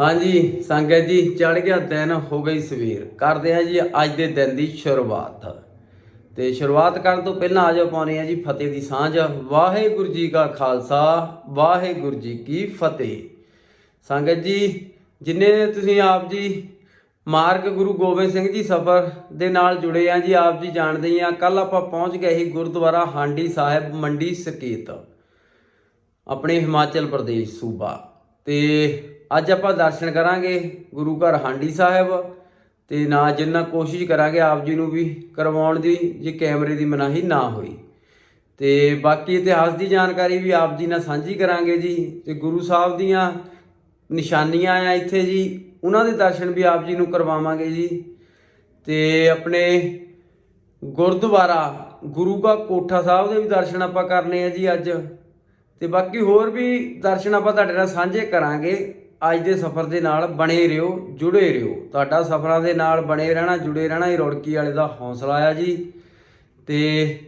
ਹਾਂਜੀ, ਸੰਗਤ ਜੀ ਚੜ ਗਿਆ ਦਿਨ, ਹੋ ਗਈ ਸਵੇਰ। ਕਰਦੇ ਹਾਂ ਜੀ ਅੱਜ ਦੇ ਦਿਨ ਦੀ ਸ਼ੁਰੂਆਤ। ਤੇ ਸ਼ੁਰੂਆਤ ਕਰਨ ਤੋਂ ਪਹਿਲਾਂ ਆ ਆਜੋ ਪਾਉਣੇ ਆ ਜੀ ਫਤਿਹ ਦੀ ਸਾਂਝ। ਵਾਹਿਗੁਰੂ ਜੀ ਕਾ ਖਾਲਸਾ, ਵਾਹਿਗੁਰੂ ਜੀ ਕੀ ਫਤਿਹ। ਸੰਗਤ ਜੀ, ਜਿੰਨੇ ਤੁਸੀਂ ਆਪ ਜੀ ਮਾਰਗ ਗੁਰੂ ਗੋਬਿੰਦ ਸਿੰਘ ਜੀ ਸਫਰ ਦੇ ਨਾਲ ਜੁੜੇ ਆ ਜੀ, ਆਪ ਜੀ ਜਾਣਦੇ ਹੀ ਆ ਕੱਲ ਆਪਾਂ ਪਹੁੰਚ ਗਏ ਸੀ ਗੁਰਦੁਆਰਾ ਹਾਂਡੀ ਸਾਹਿਬ, ਮੰਡੀ ਸਕੇਤ। ਆਪਣੇ ਹਿਮਾਚਲ ਪ੍ਰਦੇਸ਼, ਸੂਬਾ। ਤੇ ਅੱਜ ਆਪਾਂ ਦਰਸ਼ਨ ਕਰਾਂਗੇ ਗੁਰੂ ਘਰ ਹਾਂਡੀ ਸਾਹਿਬ ਤੇ ਨਾ ਜਿੰਨਾ ਕੋਸ਼ਿਸ਼ ਕਰਾਂਗੇ ਆਪ ਜੀ ਨੂੰ ਵੀ ਕਰਵਾਉਣ ਦੀ, ਜੇ ਕੈਮਰੇ ਦੀ ਮਨਾਹੀ ਨਾ ਹੋਈ। ਤੇ ਬਾਕੀ ਇਤਿਹਾਸ ਦੀ ਜਾਣਕਾਰੀ ਵੀ ਆਪ ਜੀ ਨਾਲ ਸਾਂਝੀ ਕਰਾਂਗੇ ਜੀ। ਤੇ ਗੁਰੂ ਸਾਹਿਬ ਦੀਆਂ ਨਿਸ਼ਾਨੀਆਂ ਆ ਇੱਥੇ ਜੀ, ਉਹਨਾਂ ਦੇ ਦਰਸ਼ਨ ਵੀ ਆਪ ਜੀ ਨੂੰ ਕਰਵਾਵਾਂਗੇ ਜੀ। ਤੇ ਆਪਣੇ ਗੁਰਦੁਆਰਾ, ਗੁਰੂ ਕਾ ਕੋਠਾ ਸਾਹਿਬ ਦੇ ਵੀ ਦਰਸ਼ਨ ਆਪਾਂ ਕਰਨੇ ਆ ਜੀ ਅੱਜ। ਤੇ ਬਾਕੀ ਹੋਰ ਵੀ ਦਰਸ਼ਨ ਆਪਾਂ ਤੁਹਾਡੇ ਨਾਲ ਸਾਂਝੇ ਕਰਾਂਗੇ। ਅੱਜ ਦੇ ਸਫ਼ਰ ਦੇ ਨਾਲ ਬਣੇ ਰਹੋ ਜੁੜੇ ਰਹੋ ਤੁਹਾਡਾ ਸਫ਼ਰਾਂ ਦੇ ਨਾਲ ਬਣੇ ਰਹਿਣਾ, ਜੁੜੇ ਰਹਿਣਾ ਇਹ ਰੁੜਕੀ ਵਾਲੇ ਦਾ ਹੌਸਲਾ ਆ ਜੀ। ਤੇ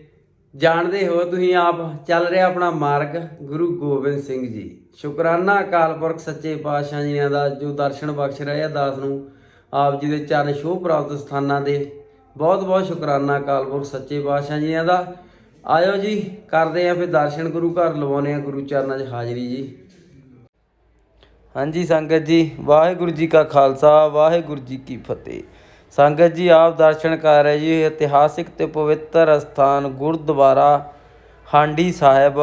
ਜਾਣਦੇ ਹੋ ਤੁਸੀਂ ਆਪ, ਚੱਲ ਰਿਹਾ ਆਪਣਾ ਮਾਰਗ ਗੁਰੂ ਗੋਬਿੰਦ ਸਿੰਘ ਜੀ। ਸ਼ੁਕਰਾਨਾ ਅਕਾਲ ਪੁਰਖ ਸੱਚੇ ਪਾਤਸ਼ਾਹ ਜੀਆਂ ਦਾ, ਜੋ ਦਰਸ਼ਨ ਬਖਸ਼ ਰਹੇ ਆ ਦਾਸ ਨੂੰ, ਆਪ ਜੀ ਦੇ ਚਰਨ ਛੋਹ ਪ੍ਰਾਪਤ ਸਥਾਨਾਂ ਦੇ ਬਹੁਤ ਬਹੁਤ ਸ਼ੁਕਰਾਨਾ ਅਕਾਲ ਪੁਰਖ ਸੱਚੇ ਪਾਤਸ਼ਾਹ ਜੀਆਂ ਦਾ। ਆਇਓ ਜੀ, ਕਰਦੇ ਆ ਫਿਰ ਦਰਸ਼ਨ ਗੁਰੂ ਘਰ ਲਵਾਉਨੇ ਆ ਗੁਰੂ ਚਰਨਾਂ 'ਚ ਹਾਜ਼ਰੀ ਜੀ। ਹਾਂਜੀ ਸੰਗਤ ਜੀ, ਵਾਹਿਗੁਰੂ ਜੀ ਕਾ ਖਾਲਸਾ, ਵਾਹਿਗੁਰੂ ਜੀ ਕੀ ਫਤਿਹ। ਸੰਗਤ ਜੀ, ਆਪ ਦਰਸ਼ਨ ਕਰ ਰਹੇ ਜੀ, ਇਤਿਹਾਸਿਕ ਤੇ ਪਵਿੱਤਰ ਸਥਾਨ ਗੁਰਦੁਆਰਾ ਹਾਂਡੀ ਸਾਹਿਬ,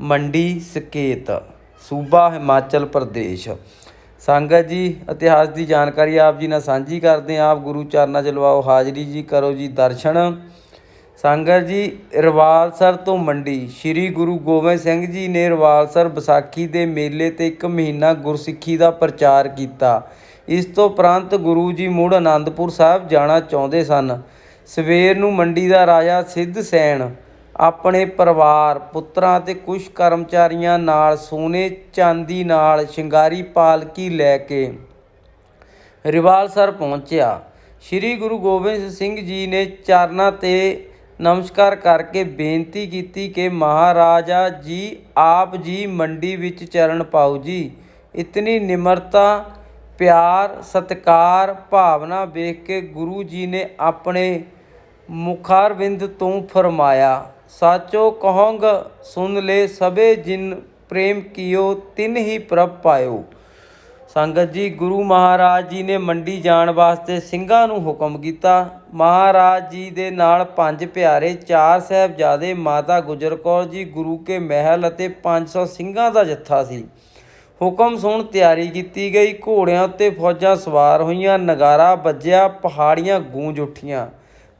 ਮੰਡੀ ਸਕੇਤ, ਸੂਬਾ ਹਿਮਾਚਲ ਪ੍ਰਦੇਸ਼। ਸੰਗਤ ਜੀ, ਇਤਿਹਾਸ ਦੀ ਜਾਣਕਾਰੀ ਆਪ ਜੀ ਨਾਲ ਸਾਂਝੀ ਕਰਦੇ ਹਾਂ ਆਪ ਗੁਰੂ ਚਰਨਾਂ 'ਚ ਲਵਾਓ ਹਾਜ਼ਰੀ ਜੀ, ਕਰੋ ਜੀ ਦਰਸ਼ਨ। ਸੰਗਤ ਜੀ, ਰਵਾਲਸਰ ਤੋਂ ਮੰਡੀ। ਸ੍ਰੀ ਗੁਰੂ ਗੋਬਿੰਦ ਸਿੰਘ ਜੀ ਨੇ ਰਵਾਲਸਰ ਵਿਸਾਖੀ ਦੇ ਮੇਲੇ ਤੇ ਇੱਕ ਮਹੀਨਾ ਗੁਰਸਿੱਖੀ ਦਾ ਪ੍ਰਚਾਰ ਕੀਤਾ। ਇਸ ਤੋਂ ਉਪਰੰਤ ਗੁਰੂ ਜੀ ਮੁੜ ਆਨੰਦਪੁਰ ਸਾਹਿਬ ਜਾਣਾ ਚਾਹੁੰਦੇ ਸਨ। ਸਵੇਰ ਨੂੰ ਮੰਡੀ ਦਾ ਰਾਜਾ ਸਿੱਧ ਸੈਨ ਆਪਣੇ ਪਰਿਵਾਰ, ਪੁੱਤਰਾਂ ਤੇ ਕੁਝ ਕਰਮਚਾਰੀਆਂ ਨਾਲ ਸੋਨੇ ਚਾਂਦੀ ਨਾਲ ਸ਼ਿੰਗਾਰੀ ਪਾਲਕੀ ਲੈ ਕੇ ਰਿਵਾਲਸਰ ਪਹੁੰਚਿਆ। ਸ੍ਰੀ ਗੁਰੂ ਗੋਬਿੰਦ ਸਿੰਘ ਜੀ ਨੇ ਚਰਨਾਂ ਤੇ ਨਮਸਕਾਰ ਕਰਕੇ ਬੇਨਤੀ ਕੀਤੀ ਕਿ ਮਹਾਰਾਜਾ ਜੀ, ਆਪ ਜੀ ਮੰਡੀ ਵਿੱਚ ਚਰਨ ਪਾਓ ਜੀ। ਇਤਨੀ ਨਿਮਰਤਾ, ਪਿਆਰ, ਸਤਿਕਾਰ, ਭਾਵਨਾ ਵੇਖ ਕੇ ਗੁਰੂ ਜੀ ਨੇ ਆਪਣੇ ਮੁਖਾਰਵਿੰਦ ਤੋਂ ਫਰਮਾਇਆ, ਸਾਚੋ ਕਹੋਂਗ ਸੁਨ ਲੈ ਸਭੇ ਜਿਨ ਪ੍ਰੇਮ ਕੀਓ, ਤਿਨ ਹੀ ਪ੍ਰਭ ਪਾਇਓ। ਸੰਗਤ ਜੀ, ਗੁਰੂ ਮਹਾਰਾਜ ਜੀ ਨੇ ਮੰਡੀ ਜਾਣ ਵਾਸਤੇ ਸਿੰਘਾਂ ਨੂੰ ਹੁਕਮ ਕੀਤਾ। ਮਹਾਰਾਜ ਜੀ ਦੇ ਨਾਲ ਪੰਜ ਪਿਆਰੇ, ਚਾਰ ਸਾਹਿਬਜ਼ਾਦੇ, ਮਾਤਾ ਗੁਜਰ ਕੌਰ ਜੀ, ਗੁਰੂ ਕੇ ਮਹਿਲ ਅਤੇ 500 ਸਿੰਘਾਂ ਦਾ ਜੱਥਾ ਸੀ। ਹੁਕਮ ਸੁਣ ਤਿਆਰੀ ਕੀਤੀ ਗਈ। ਘੋੜਿਆਂ ਉੱਤੇ ਫੌਜਾਂ ਸਵਾਰ ਹੋਈਆਂ, ਨਗਾਰਾ ਵੱਜਿਆ, ਪਹਾੜੀਆਂ ਗੂੰਜ ਉੱਠੀਆਂ।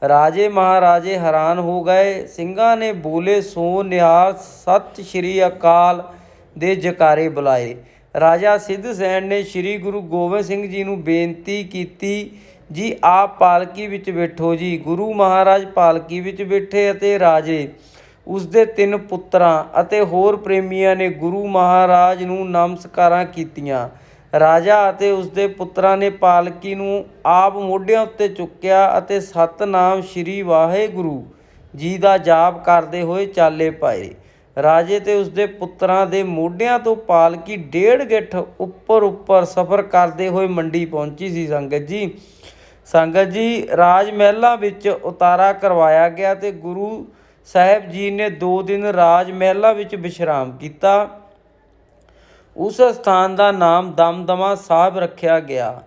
ਰਾਜੇ ਮਹਾਰਾਜੇ ਹੈਰਾਨ ਹੋ ਗਏ। ਸਿੰਘਾਂ ਨੇ ਬੋਲੇ, ਸੋ ਨਿਹਾਲ, ਸਤਿ ਸ਼੍ਰੀ ਅਕਾਲ ਦੇ ਜਕਾਰੇ ਬੁਲਾਏ। ਰਾਜਾ ਸਿੱਧ ਸੈਨ ਨੇ ਸ੍ਰੀ ਗੁਰੂ ਗੋਬਿੰਦ ਸਿੰਘ ਜੀ ਨੂੰ ਬੇਨਤੀ ਕੀਤੀ, ਜੀ, ਆਪ ਪਾਲਕੀ ਵਿੱਚ ਬੈਠੋ ਜੀ। ਗੁਰੂ ਮਹਾਰਾਜ ਪਾਲਕੀ ਵਿੱਚ ਬੈਠੇ ਅਤੇ ਰਾਜੇ ਉਸ ਦੇ ਤਿੰਨ ਪੁੱਤਰਾਂ ਅਤੇ ਹੋਰ ਪ੍ਰੇਮੀਆਂ ਨੇ ਗੁਰੂ ਮਹਾਰਾਜ ਨੂੰ ਨਮਸਕਾਰਾਂ ਕੀਤੀਆਂ। ਰਾਜਾ ਅਤੇ ਉਸ ਦੇ ਪੁੱਤਰਾਂ ਨੇ ਪਾਲਕੀ ਨੂੰ ਆਪ ਮੋਢਿਆਂ ਉੱਤੇ ਚੁੱਕਿਆ ਅਤੇ ਸਤਨਾਮ ਸ੍ਰੀ ਵਾਹਿਗੁਰੂ ਜੀ ਦਾ ਜਾਪ ਕਰਦੇ ਹੋਏ ਚਾਲੇ ਪਾਏ। ਰਾਜੇ ਤੇ ਉਸਦੇ ਪੁੱਤਰਾਂ ਦੇ ਮੋਢਿਆਂ ਤੋਂ ਪਾਲਕੀ ਡੇਢ ਗਿੱਠ ਉੱਪਰ ਉੱਪਰ ਸਫ਼ਰ ਕਰਦੇ ਹੋਏ ਮੰਡੀ ਪਹੁੰਚੀ ਸੀ ਸੰਗਤ ਜੀ। ਸੰਗਤ ਜੀ, ਰਾਜ ਮਹਿਲਾਂ ਵਿੱਚ ਉਤਾਰਾ ਕਰਵਾਇਆ ਗਿਆ ਤੇ ਗੁਰੂ ਸਾਹਿਬ ਜੀ ਨੇ 2 ਦਿਨ ਰਾਜ ਮਹਿਲਾਂ ਵਿੱਚ ਵਿਸ਼ਰਾਮ ਕੀਤਾ। ਉਸ ਸਥਾਨ ਦਾ ਨਾਮ ਦਮਦਮਾ ਸਾਹਿਬ ਰੱਖਿਆ ਗਿਆ।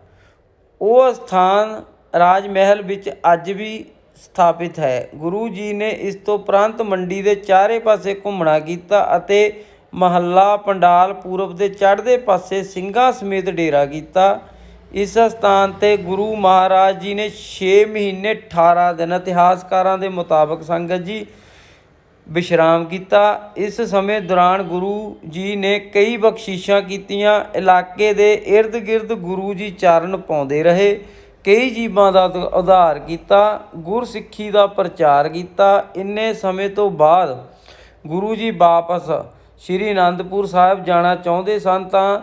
ਉਹ ਸਥਾਨ ਰਾਜ ਮਹਿਲ ਵਿੱਚ ਅੱਜ ਵੀ ਸਥਾਪਿਤ ਹੈ। ਗੁਰੂ ਜੀ ਨੇ ਇਸ ਤੋਂ ਉਪਰੰਤ ਮੰਡੀ ਦੇ ਚਾਰੇ ਪਾਸੇ ਘੁੰਮਣਾ ਕੀਤਾ ਅਤੇ ਮਹੱਲਾ ਪੰਡਾਲ ਪੂਰਬ ਦੇ ਚੜ੍ਹਦੇ ਪਾਸੇ ਸਿੰਘਾਂ ਸਮੇਤ ਡੇਰਾ ਕੀਤਾ। ਇਸ ਸਥਾਨ ਤੇ ਗੁਰੂ ਮਹਾਰਾਜ ਜੀ ਨੇ 6 ਮਹੀਨੇ 18 ਦਿਨ ਇਤਿਹਾਸਕਾਰਾਂ ਦੇ ਮੁਤਾਬਕ ਸੰਗਤ ਜੀ ਵਿਸ਼ਰਾਮ ਕੀਤਾ। ਇਸ ਸਮੇਂ ਦੌਰਾਨ ਗੁਰੂ ਜੀ ਨੇ ਕਈ ਬਖਸ਼ਿਸ਼ਾਂ ਕੀਤੀਆਂ। ਇਲਾਕੇ ਦੇ ird ਗਿਰਦ ਗੁਰੂ ਜੀ ਚਰਨ ਪਾਉਂਦੇ ਰਹੇ। ਕਈ ਜੀਵਾਂ ਦਾ ਉਦ- ਉਧਾਰ ਕੀਤਾ, ਗੁਰਸਿੱਖੀ ਦਾ ਪ੍ਰਚਾਰ ਕੀਤਾ। ਇੰਨੇ ਸਮੇਂ ਤੋਂ ਬਾਅਦ ਗੁਰੂ ਜੀ ਵਾਪਸ ਸ੍ਰੀ ਅਨੰਦਪੁਰ ਸਾਹਿਬ ਜਾਣਾ ਚਾਹੁੰਦੇ ਸਨ ਤਾਂ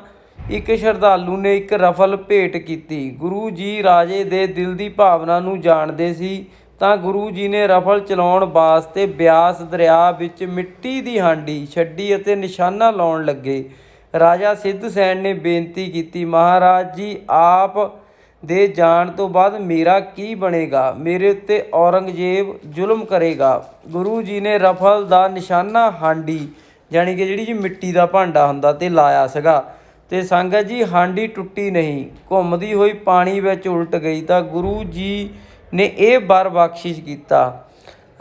ਇੱਕ ਸ਼ਰਧਾਲੂ ਨੇ ਇੱਕ ਰਫਲ ਭੇਟ ਕੀਤੀ। ਗੁਰੂ ਜੀ ਰਾਜੇ ਦੇ ਦਿਲ ਦੀ ਭਾਵਨਾ ਨੂੰ ਜਾਣਦੇ ਸੀ ਤਾਂ ਗੁਰੂ ਜੀ ਨੇ ਰਫਲ ਚਲਾਉਣ ਵਾਸਤੇ ਬਿਆਸ ਦਰਿਆ ਵਿੱਚ ਮਿੱਟੀ ਦੀ ਹਾਂਡੀ ਛੱਡੀ ਅਤੇ ਨਿਸ਼ਾਨਾ ਲਾਉਣ ਲੱਗੇ। ਰਾਜਾ ਸਿੱਧ ਸੈਨ ਨੇ ਬੇਨਤੀ ਕੀਤੀ, ਮਹਾਰਾਜ ਜੀ, ਆਪ ਦੇ ਜਾਣ ਤੋਂ ਬਾਅਦ ਮੇਰਾ ਕੀ ਬਣੇਗਾ? ਮੇਰੇ ਉੱਤੇ ਔਰੰਗਜ਼ੇਬ ਜ਼ੁਲਮ ਕਰੇਗਾ। ਗੁਰੂ ਜੀ ਨੇ ਰਫਲ ਦਾ ਨਿਸ਼ਾਨਾ ਹਾਂਡੀ ਯਾਨੀ ਕਿ ਜਿਹੜੀ ਜੀ ਮਿੱਟੀ ਦਾ ਭਾਂਡਾ ਹੁੰਦਾ ਤੇ ਲਾਇਆ ਸੀਗਾ। ਤੇ ਸੰਗਤ ਜੀ, ਹਾਂਡੀ ਟੁੱਟੀ ਨਹੀਂ। ਘੁੰਮਦੀ ਹੋਈ ਪਾਣੀ ਵਿੱਚ ਉਲਟ ਗਈ ਤਾਂ ਗੁਰੂ ਜੀ ਨੇ ਇਹ ਵਰ ਬਖਸ਼ਿਸ਼ ਕੀਤਾ।